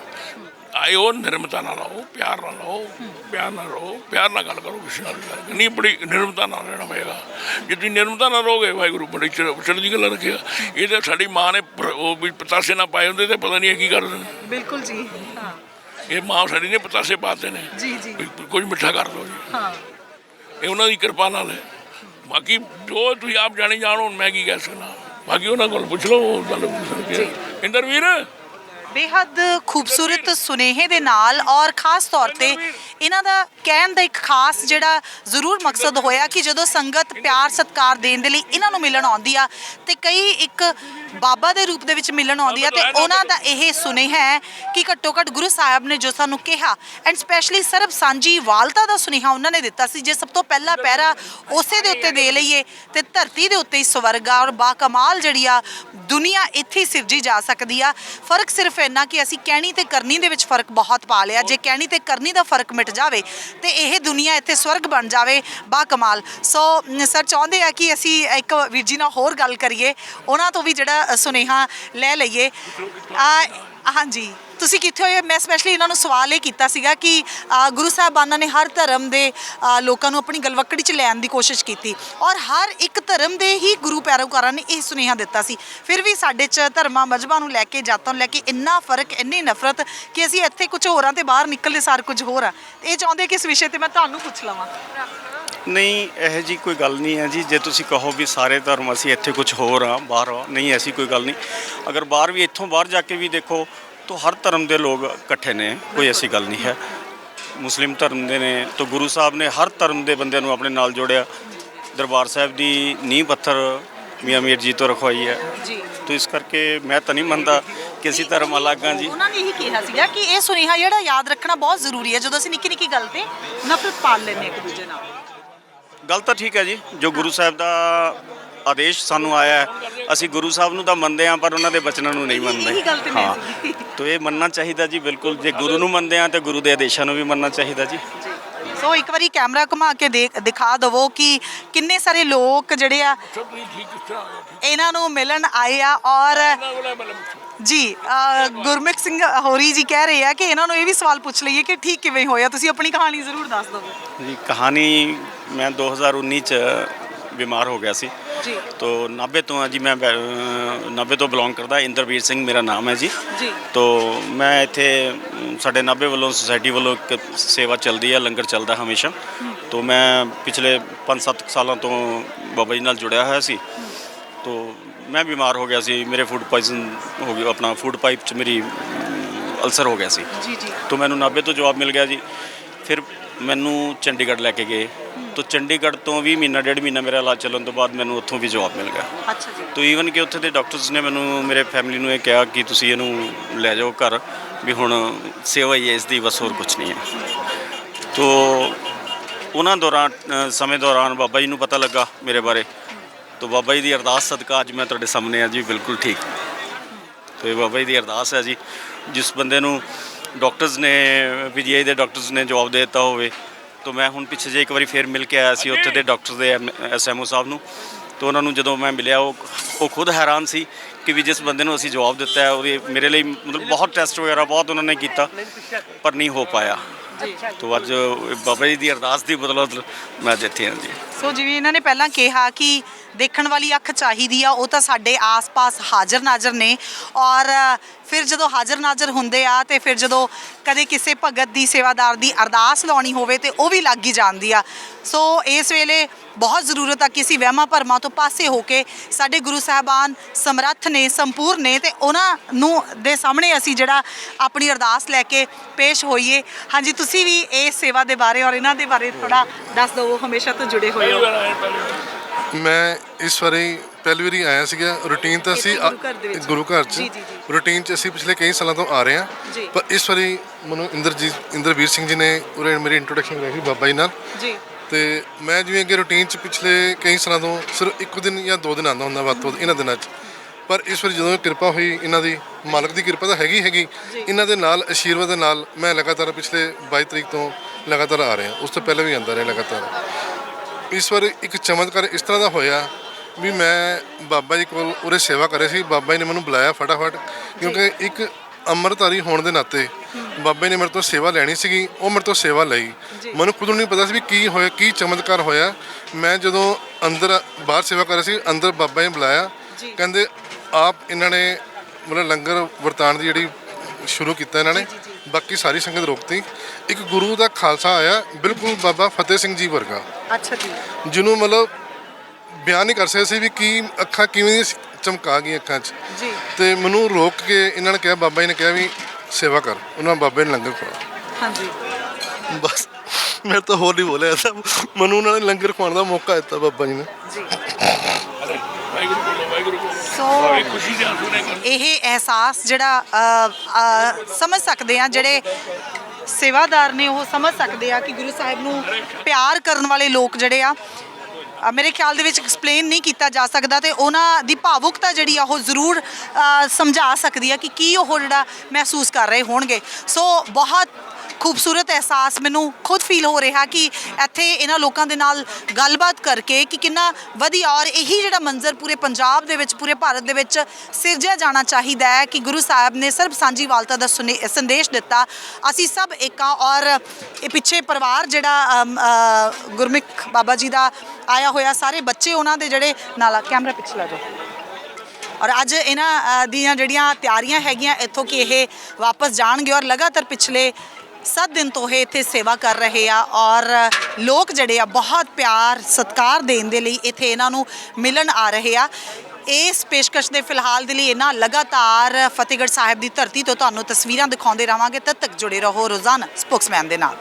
ਆਇਓ ਨਿਰਮਤਾ ਨਾਲ ਰਹੋ ਪਿਆਰ ਨਾਲ ਰਹੋ ਪਿਆਰ ਨਾਲ ਰਹੋ ਪਿਆਰ ਨਾਲ ਗੱਲ ਕਰੋ ਕਿਸੇ ਨਾਲ ਕਰਨੀ। ਬੜੀ ਨਿਰਮਤਾ ਨਾਲ ਰਹਿਣਾ ਪਏਗਾ। ਜੇ ਤੁਸੀਂ ਨਿਰਮਤਾ ਨਾਲ ਰਹੋਗੇ ਵਾਹਿਗੁਰੂ ਬੜੀ ਚੜ੍ਹ- ਚੜ੍ਹਦੀ ਗੱਲ ਰੱਖੇਗਾ। ਇਹ ਤਾਂ ਸਾਡੀ ਮਾਂ ਨੇ ਉਹ ਵੀ ਪਤਾਸੇ ਨਾ ਪਾਏ ਹੁੰਦੇ ਤੇ ਪਤਾ ਨਹੀਂ ਕੀ ਕਰਦੇ ਬਿਲਕੁਲ ਜੀ ਹਾਂ। ਇਹ ਮਾਂ ਸਾਡੀ ਨੇ ਪਤਾਸੇ ਪਾਤੇ ਨੇ। ਜੀ ਜੀ। ਕੁਝ ਮਿੱਠਾ ਕਰ ਦਿਓ ਜੀ। ਹਾਂ। ਇਹ ਉਹਨਾਂ ਦੀ ਕਿਰਪਾ ਨਾਲ ਹੈ। ਬਾਕੀ ਜੋ ਤੁਸੀਂ ਆਪ ਜਾਣੀ ਜਾਣੋ ਮੈਂ ਕੀ ਕਹਿ ਸਕਦਾ। ਬਾਕੀ ਉਹਨਾਂ ਕੋਲ ਪੁੱਛ ਲਓ ਕੇ ਇੰਦਰ ਵੀਰ? ਬੇਹੱਦ ਖੂਬਸੂਰਤ ਸੁਨੇਹੇ ਦੇ ਨਾਲ ਔਰ ਖਾਸ ਤੌਰ ਤੇ ਇਹਨਾਂ ਦਾ ਕਹਿਣ ਦਾ ਇੱਕ ਖਾਸ ਜਿਹੜਾ ਜ਼ਰੂਰ ਮਕਸਦ ਹੋਇਆ ਕਿ ਜਦੋਂ ਸੰਗਤ ਪਿਆਰ ਸਤਿਕਾਰ ਦੇਣ ਦੇ ਲਈ ਇਹਨਾਂ ਨੂੰ ਮਿਲਣ ਆਉਂਦੀ ਆ ਤੇ ਕਈ ਇੱਕ ਬਾਬਾ ਦੇ ਰੂਪ ਦੇ ਵਿੱਚ ਮਿਲਣ ਆਉਂਦੀ ਆ ਤੇ ਉਹਨਾਂ ਦਾ ਇਹ ਸੁਨੇਹਾ ਹੈ ਕਿ ਘੱਟੋ ਘੱਟ ਗੁਰੂ ਸਾਹਿਬ ਨੇ ਜੋ ਸਾਨੂੰ ਕਿਹਾ ਐਂਡ ਸਪੈਸ਼ਲੀ ਸਰਬ ਸਾਂਝੀ ਵਾਲਤਾ ਦਾ ਸੁਨੇਹਾ ਉਹਨਾਂ ਨੇ ਦਿੱਤਾ ਸੀ ਜੇ ਸਭ ਤੋਂ ਪਹਿਲਾ ਪਹਿਰਾ ਉਸੇ ਦੇ ਉੱਤੇ ਦੇ ਲਈਏ ਤੇ ਧਰਤੀ ਦੇ ਉੱਤੇ ਹੀ ਸਵਰਗ ਆ ਔਰ ਬਾ ਕਮਾਲ ਜਿਹੜੀ ਆ ਦੁਨੀਆ ਇੱਥੇ ਹੀ ਸਿਰਜੀ ਜਾ ਸਕਦੀ ਆ। ਫ਼ਰਕ ਸਿਰਫ ਇੰਨਾ ਕਿ ਅਸੀਂ ਕਹਿਣੀ ਤੇ ਕਰਨੀ ਦੇ ਵਿੱਚ ਫ਼ਰਕ ਬਹੁਤ ਪਾ ਲਿਆ। ਜੇ ਕਹਿਣੀ ਤੇ ਕਰਨੀ ਦਾ ਫ਼ਰਕ ਮਿਟ ਜਾਵੇ ਤੇ ਇਹ ਦੁਨੀਆ ਇੱਥੇ ਸਵਰਗ ਬਣ ਜਾਵੇ ਬਾ ਕਮਾਲ ਸੋ ਸਰ ਚਾਹੁੰਦੇ ਆ ਕਿ ਅਸੀਂ ਇੱਕ ਵੀਰ ਜੀ ਨਾਲ ਹੋਰ ਗੱਲ ਕਰੀਏ ਉਹਨਾਂ ਤੋਂ ਵੀ ਜਿਹੜਾ ਸੁਨੇਹਾ ਲੈ ਲਈਏ। ਆ ਹਾਂਜੀ। ਤੁਸੀਂ ਕਿੱਥੇ ਹੋਏ? ਮੈਂ ਸਪੈਸ਼ਲੀ ਇਹਨਾਂ ਨੂੰ ਸਵਾਲ ਇਹ ਕੀਤਾ ਸੀਗਾ ਕਿ ਅ, ਗੁਰੂ ਸਾਹਿਬਾਨਾਂ ਨੇ ਹਰ ਧਰਮ ਦੇ ਅ, ਲੋਕਾਂ ਨੂੰ ਆਪਣੀ ਗਲਵੱਕੜੀ 'ਚ ਲੈਣ ਦੀ ਕੋਸ਼ਿਸ਼ ਕੀਤੀ। ਔਰ ਹਰ ਇੱਕ ਧਰਮ ਦੇ ਹੀ ਗੁਰੂ ਪੈਰੋਕਾਰਾਂ ਨੇ ਇਹ ਸੁਨੇਹਾ ਦਿੱਤਾ ਸੀ। ਫਿਰ ਵੀ ਸਾਡੇ 'ਚ ਧਰਮਾਂ ਮਜ਼ਹਬਾਂ ਨੂੰ ਲੈ ਕੇ ਜਾਤਾਂ ਨੂੰ ਲੈ ਕੇ ਇੰਨਾ ਫ਼ਰਕ ਇੰਨੀ ਨਫ਼ਰਤ ਕਿ ਅਸੀਂ ਇੱਥੇ ਕੁਝ ਹੋਰਾਂ ਤੇ ਬਾਹਰ ਨਿਕਲਦੇ ਸਾਰ ਕੁਝ ਹੋਰ ਆ। ਇਹ ਚਾਹੁੰਦੇ ਕਿ ਇਸ ਵਿਸ਼ੇ ਤੇ ਮੈਂ ਤੁਹਾਨੂੰ ਪੁੱਛ ਲਵਾਂ। ਨਹੀਂ ਇਹ ਜੀ ਕੋਈ ਗੱਲ ਨਹੀਂ ਹੈ ਜੀ। ਜੇ ਤੁਸੀਂ ਕਹੋ ਵੀ ਸਾਰੇ ਧਰਮ ਅਸੀਂ ਇੱਥੇ ਕੁਝ ਹੋਰ ਆ ਬਾਹਰ ਆ ਨਹੀਂ ਐਸੀ ਕੋਈ ਗੱਲ ਨਹੀਂ। ਅਗਰ ਬਾਹਰ ਵੀ ਇੱਥੋਂ ਬਾਹਰ ਜਾ ਕੇ ਵੀ ਦੇਖੋ ਤਾਂ ਹਰ ਧਰਮ ਦੇ ਲੋਕ ਇਕੱਠੇ ਨੇ ਕੋਈ ਐਸੀ ਗੱਲ ਨਹੀਂ ਹੈ। ਮੁਸਲਿਮ ਧਰਮ ਦੇ ਨੇ ਤਾਂ ਗੁਰੂ ਸਾਹਿਬ ਨੇ ਹਰ ਧਰਮ ਦੇ ਬੰਦਿਆਂ ਨੂੰ ਆਪਣੇ ਨਾਲ ਜੋੜਿਆ। ਦਰਬਾਰ ਸਾਹਿਬ ਦੀ ਨੀਂਹ ਪੱਥਰ ਮੀਆਂ ਮੀਰ ਜੀ ਤੋਂ ਰਖਵਾਈ ਹੈ। ਜੀ। ਤਾਂ ਇਸ ਕਰਕੇ ਮੈਂ ਤਾਂ ਨਹੀਂ ਮੰਨਦਾ ਕਿ ਅਸੀਂ ਧਰਮ ਅਲੱਗ ਹਾਂ ਜੀ। ਉਹਨਾਂ ਨੇ ਇਹੀ ਕਿਹਾ ਸੀਗਾ ਕਿ ਇਹ ਸੁਨੇਹਾ ਜਿਹੜਾ ਯਾਦ ਰੱਖਣਾ ਬਹੁਤ ਜ਼ਰੂਰੀ ਹੈ। ਜਦੋਂ ਅਸੀਂ ਨਿੱਕੀ ਨਿੱਕੀ ਗੱਲ ਤੇ ਨਫ਼ਰਤ ਪਾਲ ਲੈਂਦੇ ਇੱਕ ਦੂਜੇ ਨਾਲ। ਗੱਲ ਤਾਂ ਠੀਕ ਹੈ ਜੀ ਜੋ ਗੁਰੂ ਸਾਹਿਬ ਦਾ ਆਦੇਸ਼ ਸਾਨੂੰ ਆਇਆ ਹੈ। ਅਸੀਂ ਗੁਰੂ ਸਾਹਿਬ ਨੂੰ ਤਾਂ ਮੰਨਦੇ ਹਾਂ ਪਰ ਉਹਨਾਂ ਦੇ ਬਚਨਾਂ ਨੂੰ ਨਹੀਂ ਮੰਨਦੇ। ਇਹੀ ਗੱਲ ਤੇ ਮੈਂ ਇਹ ਮੰਨਣਾ ਚਾਹੀਦਾ ਜੀ ਬਿਲਕੁਲ। ਜੇ ਗੁਰੂ ਨੂੰ ਮੰਨਦੇ ਹਾਂ ਤੇ ਗੁਰੂ ਦੇ ਆਦੇਸ਼ਾਂ ਨੂੰ ਵੀ ਮੰਨਣਾ ਚਾਹੀਦਾ ਜੀ। ਸੋ ਇੱਕ ਵਾਰੀ ਕੈਮਰਾ ਘੁਮਾ ਕੇ ਦੇਖ ਦਿਖਾ ਦਵੋ ਕਿ ਕਿੰਨੇ ਸਾਰੇ ਲੋਕ ਜਿਹੜੇ ਆ ਇਹਨਾਂ ਨੂੰ ਮਿਲਣ ਆਏ ਆ ਔਰ। ਜੀ ਅ, ਗੁਰਮੁਖ ਸਿੰਘ ਹੋਰੀ ਜੀ ਕਹਿ ਰਹੇ ਆ ਕਿ ਇਹਨਾਂ ਨੂੰ ਇਹ ਵੀ ਸਵਾਲ ਪੁੱਛ ਲਈਏ ਕਿ ਠੀਕ ਕਿਵੇਂ ਹੋਇਆ। ਤੁਸੀਂ ਆਪਣੀ ਕਹਾਣੀ ਜ਼ਰੂਰ ਦੱਸ ਦਿਓ ਜੀ ਕਹਾਣੀ ਮੈਂ 2019 ਚ ਬਿਮਾਰ ਹੋ ਗਿਆ ਸੀ। ਜੀ। ਤੋ ਨਾਭੇ ਤੋਂ ਆ ਜੀ ਮੈਂ ਨਾਭੇ ਤੋਂ ਬਿਲੋਂਗ ਕਰਦਾ ਇੰਦਰਵੀਰ ਸਿੰਘ ਮੇਰਾ ਨਾਮ ਹੈ ਜੀ। ਜੀ। ਤੋ ਮੈਂ ਇੱਥੇ ਸਾਡੇ ਨਾਭੇ ਵੱਲੋਂ ਸੁਸਾਇਟੀ ਵੱਲੋਂ ਇੱਕ ਸੇਵਾ ਚੱਲਦੀ ਹੈ ਲੰਗਰ ਚੱਲਦਾ ਹਮੇਸ਼ਾ। ਤੋ ਮੈਂ ਪਿਛਲੇ 5-7 ਸਾਲਾਂ ਤੋਂ ਬਾਬਾ ਜੀ ਨਾਲ ਜੁੜਿਆ ਹੋਇਆ ਸੀ। ਤੋ ਮੈਂ ਬਿਮਾਰ ਹੋ ਗਿਆ ਸੀ ਮੇਰੇ ਫੂਡ ਪਾਇਜ਼ਨ ਹੋ ਗਿਆ ਆਪਣਾ ਫੂਡ ਪਾਈਪ 'ਚ ਮੇਰੀ ਅਲਸਰ ਹੋ ਗਿਆ ਸੀ। ਜੀ ਜੀ। ਤੋ ਮੈਨੂੰ ਨਾਭੇ ਤੋਂ ਜਵਾਬ ਮਿਲ ਗਿਆ ਜੀ। ਫਿਰ ਮੈਨੂੰ ਚੰਡੀਗੜ੍ਹ ਲੈ ਕੇ ਗਏ। ਤੋ ਚੰਡੀਗੜ੍ਹ ਤੋਂ ਵੀ ਮਹੀਨਾ ਡੇਢ ਮਹੀਨਾ ਮੇਰਾ ਇਲਾਜ ਚੱਲਣ ਤੋਂ ਬਾਅਦ ਮੈਨੂੰ ਉੱਥੋਂ ਵੀ ਜਵਾਬ ਮਿਲ ਗਿਆ। ਅੱਛਾ ਜੀ। ਤੋ ਈਵਨ ਕਿ ਉੱਥੇ ਦੇ ਡਾਕਟਰਸ ਨੇ ਮੈਨੂੰ ਮੇਰੇ ਫੈਮਿਲੀ ਨੂੰ ਇਹ ਕਿਹਾ ਕਿ ਤੁਸੀਂ ਇਹਨੂੰ ਲੈ ਜਾਓ ਘਰ ਵੀ ਹੁਣ ਸੇਵਾ ਹੀ ਹੈ ਇਸ ਦੀ ਬਸ ਹੋਰ ਕੁਝ ਨਹੀਂ ਹੈ। ਤੋ ਉਹਨਾਂ ਦੌਰਾਨ ਸਮੇਂ ਦੌਰਾਨ ਬਾਬਾ ਜੀ ਨੂੰ ਪਤਾ ਲੱਗਾ ਮੇਰੇ ਬਾਰੇ। ਤੋ ਬਾਬਾ ਜੀ ਦੀ ਅਰਦਾਸ ਸਦਕਾ ਅੱਜ ਮੈਂ ਤੁਹਾਡੇ ਸਾਹਮਣੇ ਆ ਜੀ ਬਿਲਕੁਲ ਠੀਕ। ਤੇ ਬਾਬਾ ਜੀ ਦੀ ਅਰਦਾਸ ਹੈ ਜੀ ਜਿਸ ਬੰਦੇ ਨੂੰ ਡਾਕਟਰਸ ਨੇ ਪੀਜੀਆਈ ਦੇ ਡਾਕਟਰਸ ਨੇ ਜਵਾਬ ਦੇ ਦਿੱਤਾ ਹੋਵੇ ਤੋ ਮੈਂ ਹੁਣ ਪਿੱਛੇ ਜੇ ਇੱਕ ਵਾਰੀ ਫੇਰ ਮਿਲ ਕੇ ਆਇਆ ਸੀ ਉੱਥੇ ਦੇ ਡਾਕਟਰ ਦੇ ਐਸਐਮਓ ਸਾਹਿਬ ਨੂੰ ਤੋ ਉਹਨਾਂ ਨੂੰ ਜਦੋਂ ਮੈਂ ਮਿਲਿਆ ਉਹ ਉਹ ਖੁਦ ਹੈਰਾਨ ਸੀ ਕਿ ਵੀ ਜਿਸ ਬੰਦੇ ਨੂੰ ਅਸੀਂ ਜਵਾਬ ਦਿੱਤਾ ਹੈ ਉਹਦੇ ਮੇਰੇ ਲਈ ਮਤਲਬ ਬਹੁਤ ਟੈਸਟ ਵਗੈਰਾ ਬਹੁਤ ਉਹਨਾਂ ਨੇ ਕੀਤਾ ਪਰ ਨਹੀਂ ਹੋ ਪਾਇਆ। ਤੋ ਅੱਜ ਬਾਬਾ ਜੀ ਦੀ ਅਰਦਾਸ ਦੀ ਬਦੌਲਤ ਮੈਂ ਇੱਥੇ ਹਾਂ ਜੀ। ਸੋ ਜਿਵੇਂ ਇਹਨਾਂ ਨੇ ਪਹਿਲਾਂ ਕਿਹਾ ਕਿ ਦੇਖਣ ਵਾਲੀ ਅੱਖ ਚਾਹੀਦੀ ਆ, ਉਹ ਤਾਂ ਸਾਡੇ ਆਸ-ਪਾਸ ਹਾਜ਼ਰ ਨਾਜ਼ਰ ਨੇ। ਔਰ ਫਿਰ ਜਦੋਂ ਹਾਜ਼ਰ ਨਾਜ਼ਰ ਹੁੰਦੇ ਆ ਤੇ ਫਿਰ ਜਦੋਂ ਕਦੇ ਕਿਸੇ ਭਗਤ ਦੀ, ਸੇਵਾਦਾਰ ਦੀ ਅਰਦਾਸ ਲਾਉਣੀ ਹੋਵੇ ਤੇ ਉਹ ਵੀ ਲੱਗ ਹੀ ਜਾਂਦੀ ਆ। ਸੋ, ਇਸ ਵੇਲੇ ਬਹੁਤ ਜ਼ਰੂਰਤ ਆ ਕਿ ਅਸੀਂ ਵਹਿਮਾਂ ਭਰਮਾਂ ਤੋਂ ਪਾਸੇ ਹੋ ਕੇ ਸਾਡੇ ਗੁਰੂ ਸਾਹਿਬਾਨ ਸਮਰੱਥ ਨੇ, ਸੰਪੂਰਨ ਨੇ ਤੇ ਉਹਨਾਂ ਨੂੰ ਦੇ ਸਾਹਮਣੇ ਅਸੀਂ ਜਿਹੜਾ ਆਪਣੀ ਅਰਦਾਸ ਲੈ ਕੇ ਪੇਸ਼ ਹੋਈਏ। ਹਾਂਜੀ, ਤੁਸੀਂ ਵੀ ਇਸ ਸੇਵਾ ਦੇ ਬਾਰੇ ਔਰ ਇਹਨਾਂ ਦੇ ਬਾਰੇ ਥੋੜਾ ਦੱਸ ਦਿਓ ਹਮੇਸ਼ਾ ਤੋਂ ਜੁੜੇ ਹੋਏ ਹੋ। ਮੈਂ ਇਸ ਵਾਰੀ ਪਹਿਲੀ ਵਾਰੀ ਆਇਆ ਸੀਗਾ। ਰੂਟੀਨ ਤਾਂ ਅਸੀਂ ਇੱਥੇ ਗੁਰੂ ਘਰ ਦੇ ਵਿੱਚ। ਗੁਰੂ ਘਰ 'ਚ। ਜੀ। ਰੂਟੀਨ 'ਚ ਅਸੀਂ ਪਿਛਲੇ ਕਈ ਸਾਲਾਂ ਤੋਂ ਆ ਰਹੇ ਹਾਂ। ਜੀ। ਪਰ ਇਸ ਵਾਰੀ ਮੈਨੂੰ ਇੰਦਰਜੀਤ ਇੰਦਰਵੀਰ ਸਿੰਘ ਜੀ ਨੇ ਉਰੇ ਮੇਰੀ ਇੰਟਰੋਡਕਸ਼ਨ ਕਰਾਈ ਸੀ ਬਾਬਾ ਜੀ ਨਾਲ। ਜੀ। ਤੇ ਮੈਂ ਜਿਵੇਂ ਅੱਗੇ ਰੂਟੀਨ 'ਚ ਪਿਛਲੇ ਕਈ ਸਾਲਾਂ ਤੋਂ ਸਿਰਫ ਇੱਕ ਦਿਨ ਜਾਂ ਦੋ ਦਿਨ ਆਉਂਦਾ ਹੁੰਦਾ ਵੱਧ ਤੋਂ ਵੱਧ ਇਹਨਾਂ ਦਿਨਾਂ 'ਚ। ਪਰ ਇਸ ਵਾਰੀ ਜਦੋਂ ਕਿਰਪਾ ਹੋਈ ਇਹਨਾਂ ਦੀ ਮਾਲਕ ਦੀ ਕਿਰਪਾ ਤਾਂ ਹੈਗੀ ਹੈਗੀ। ਇਹਨਾਂ ਦੇ ਨਾਲ ਅਸ਼ੀਰਵਾਦ ਦੇ ਨਾਲ ਮੈਂ ਲਗਾਤਾਰ ਪਿਛਲੇ 22 ਤਰੀਕ ਤੋਂ ਲਗਾਤਾਰ ਆ ਰਿਹਾ। ਉਸ ਤੋਂ ਪਹਿਲਾਂ ਵੀ ਆਉਂਦਾ ਰਿਹਾ ਲਗਾਤਾਰ। ਇਸ ਵਾਰ ਇੱਕ ਚਮਤਕਾਰ ਇਸ ਤਰ੍ਹਾਂ ਦਾ ਹੋਇਆ ਵੀ ਮੈਂ ਬਾਬਾ ਜੀ ਕੋਲ ਉਰੇ ਸੇਵਾ ਕਰ ਰਿਹਾ ਸੀ ਬਾਬਾ ਜੀ ਨੇ ਮੈਨੂੰ ਬੁਲਾਇਆ ਫਟਾਫਟ ਕਿਉਂਕਿ ਇੱਕ ਅੰਮ੍ਰਿਤਧਾਰੀ ਹੋਣ ਦੇ ਨਾਤੇ ਬਾਬਾ ਜੀ ਨੇ ਮੇਰੇ ਤੋਂ ਸੇਵਾ ਲੈਣੀ ਸੀਗੀ ਉਹ ਮੇਰੇ ਤੋਂ ਸੇਵਾ ਲਈ। ਮੈਨੂੰ ਖੁਦ ਨੂੰ ਨਹੀਂ ਪਤਾ ਸੀ ਵੀ ਕੀ ਹੋਇਆ ਕੀ ਚਮਤਕਾਰ ਹੋਇਆ। ਮੈਂ ਜਦੋਂ ਅੰਦਰ ਬਾਹਰ ਸੇਵਾ ਕਰ ਰਿਹਾ ਸੀ ਅੰਦਰ ਬਾਬਾ ਜੀ ਨੇ ਬੁਲਾਇਆ ਕਹਿੰਦੇ ਆਪ ਇਹਨਾਂ ਨੇ ਮਤਲਬ ਲੰਗਰ ਵਰਤਾਨ ਦੀ ਜਿਹੜੀ ਸ਼ੁਰੂ ਕੀਤਾ ਇਹਨਾਂ ਨੇ। ਬਾਕੀ ਸਾਰੀ ਸੰਗਤ ਰੋਕਤੀ। ਇੱਕ ਗੁਰੂ ਦਾ ਖਾਲਸਾ ਆਇਆ ਬਿਲਕੁਲ ਬਾਬਾ ਫਤਿਹ ਸਿੰਘ ਜੀ ਵਰਗਾ। ਅੱਛਾ ਜੀ। ਜਿਹਨੂੰ ਮਤਲਬ ਬਿਆਨ ਨਹੀਂ ਕਰ ਸਕਦੇ ਸੀ ਵੀ ਕੀ ਅੱਖਾਂ ਕਿਵੇਂ ਚਮਕਾ ਗਈਆਂ ਅੱਖਾਂ 'ਚ। ਜੀ। ਤੇ ਮੈਨੂੰ ਰੋਕ ਕੇ ਇਹਨਾਂ ਨੇ ਕਿਹਾ ਬਾਬਾ ਜੀ ਨੇ ਕਿਹਾ ਵੀ ਸੇਵਾ ਕਰ। ਉਹਨਾਂ ਬਾਬੇ ਨੇ ਲੰਗਰ ਖਵਾ ਹਾਂਜੀ। ਬਸ ਮੈਂ ਤਾਂ ਹੋਰ ਨਹੀਂ ਬੋਲਿਆ। ਤਾਂ ਮੈਨੂੰ ਉਹਨਾਂ ਨੇ ਲੰਗਰ ਖਵਾਉਣ ਦਾ ਮੌਕਾ ਦਿੱਤਾ ਬਾਬਾ ਜੀ ਨੇ। ਜੀ ਅਰੇ ਵਾਹਿਗੁਰੂ ਬੋਲੋ ਵਾਹਿਗੁਰੂ ਬੋਲੋ ਸੋ ਭਾਵੇਂ ਖੁਸ਼ੀ ਦੇ ਆਂਸੂ ਨੇ ਕਰ ਇਹ ਅਹਿਸਾਸ ਜਿਹੜਾ ਅ, ਅ, ਸਮਝ ਸਕਦੇ ਆ ਜਿਹੜੇ ਸੇਵਾਦਾਰ ਨੇ ਉਹ ਸਮਝ ਸਕਦੇ ਆ ਕਿ ਗੁਰੂ ਸਾਹਿਬ ਨੂੰ ਪਿਆਰ ਕਰਨ ਵਾਲੇ ਲੋਕ ਜਿਹੜੇ ਆ ਅ, ਮੇਰੇ ਖਿਆਲ ਦੇ ਵਿੱਚ ਐਕਸਪਲੇਨ ਨਹੀਂ ਕੀਤਾ ਜਾ ਸਕਦਾ ਤੇ ਉਹਨਾਂ ਦੀ ਭਾਵੁਕਤਾ ਜਿਹੜੀ ਆ ਉਹ ਜ਼ਰੂਰ ਅ, ਸਮਝਾ ਸਕਦੀ ਆ ਕਿ ਕੀ ਉਹ ਜਿਹੜਾ ਮਹਿਸੂਸ ਕਰ ਰਹੇ ਹੋਣਗੇ। ਸੋ ਬਹੁਤ ਖੂਬਸੂਰਤ ਅਹਿਸਾਸ ਮੈਨੂੰ ਖੁਦ ਫੀਲ ਹੋ ਰਿਹਾ ਕਿ ਇੱਥੇ ਇਹਨਾਂ ਲੋਕਾਂ ਦੇ ਨਾਲ ਗੱਲਬਾਤ ਕਰਕੇ ਕਿ ਕਿੰਨਾ ਵਧੀਆ ਔਰ ਇਹੀ ਜਿਹੜਾ ਮੰਜ਼ਰ ਪੂਰੇ ਪੰਜਾਬ ਦੇ ਵਿੱਚ, ਪੂਰੇ ਭਾਰਤ ਦੇ ਵਿੱਚ ਸਿਰਜਿਆ ਜਾਣਾ ਚਾਹੀਦਾ ਹੈ ਕਿ ਗੁਰੂ ਸਾਹਿਬ ਨੇ ਸਰਬ ਸਾਂਝੀ ਵਾਲਤਾ ਦਾ ਸੁਨੇ- ਸੰਦੇਸ਼ ਦਿੱਤਾ। ਅਸੀਂ ਸਭ ਏਕਾਂ ਔਰ ਇਹ ਪਿੱਛੇ ਪਰਿਵਾਰ ਜਿਹੜਾ ਗੁਰਮੁਖ ਬਾਬਾ ਜੀ ਦਾ ਆਇਆ ਹੋਇਆ, ਸਾਰੇ ਬੱਚੇ ਉਹਨਾਂ ਦੇ ਜਿਹੜੇ ਨਾਲ ਕੈਮਰਾ ਪਿੱਛੇ ਲਾ ਜਾਓ। ਔਰ ਅੱਜ ਇਹਨਾਂ ਦੀਆਂ ਜਿਹੜੀਆਂ ਤਿਆਰੀਆਂ ਹੈਗੀਆਂ, ਇੱਥੋਂ ਕਿ ਇਹ ਵਾਪਸ ਜਾਣਗੇ ਔਰ ਲਗਾਤਾਰ ਪਿਛਲੇ 7 ਦਿਨ ਤੋਂ ਇਹ ਇੱਥੇ ਸੇਵਾ ਕਰ ਰਹੇ ਆ ਔਰ ਲੋਕ ਜਿਹੜੇ ਆ ਬਹੁਤ ਪਿਆਰ, ਸਤਿਕਾਰ ਦੇਣ ਦੇ ਲਈ ਇੱਥੇ ਇਹਨਾਂ ਨੂੰ ਮਿਲਣ ਆ ਰਹੇ ਆ। ਇਸ ਪੇਸ਼ਕਸ਼ ਦੇ ਫਿਲਹਾਲ ਦੇ ਲਈ ਇਹਨਾਂ ਲਗਾਤਾਰ ਫਤਿਹਗੜ੍ਹ ਸਾਹਿਬ ਦੀ ਧਰਤੀ ਤੋਂ ਤੁਹਾਨੂੰ ਤਸਵੀਰਾਂ ਦਿਖਾਉਂਦੇ ਰਵਾਂਗੇ। ਤਦ ਤੱਕ ਜੁੜੇ ਰਹੋ ਰੋਜ਼ਾਨਾ ਸਪੋਕਸਮੈਨ ਦੇ ਨਾਲ।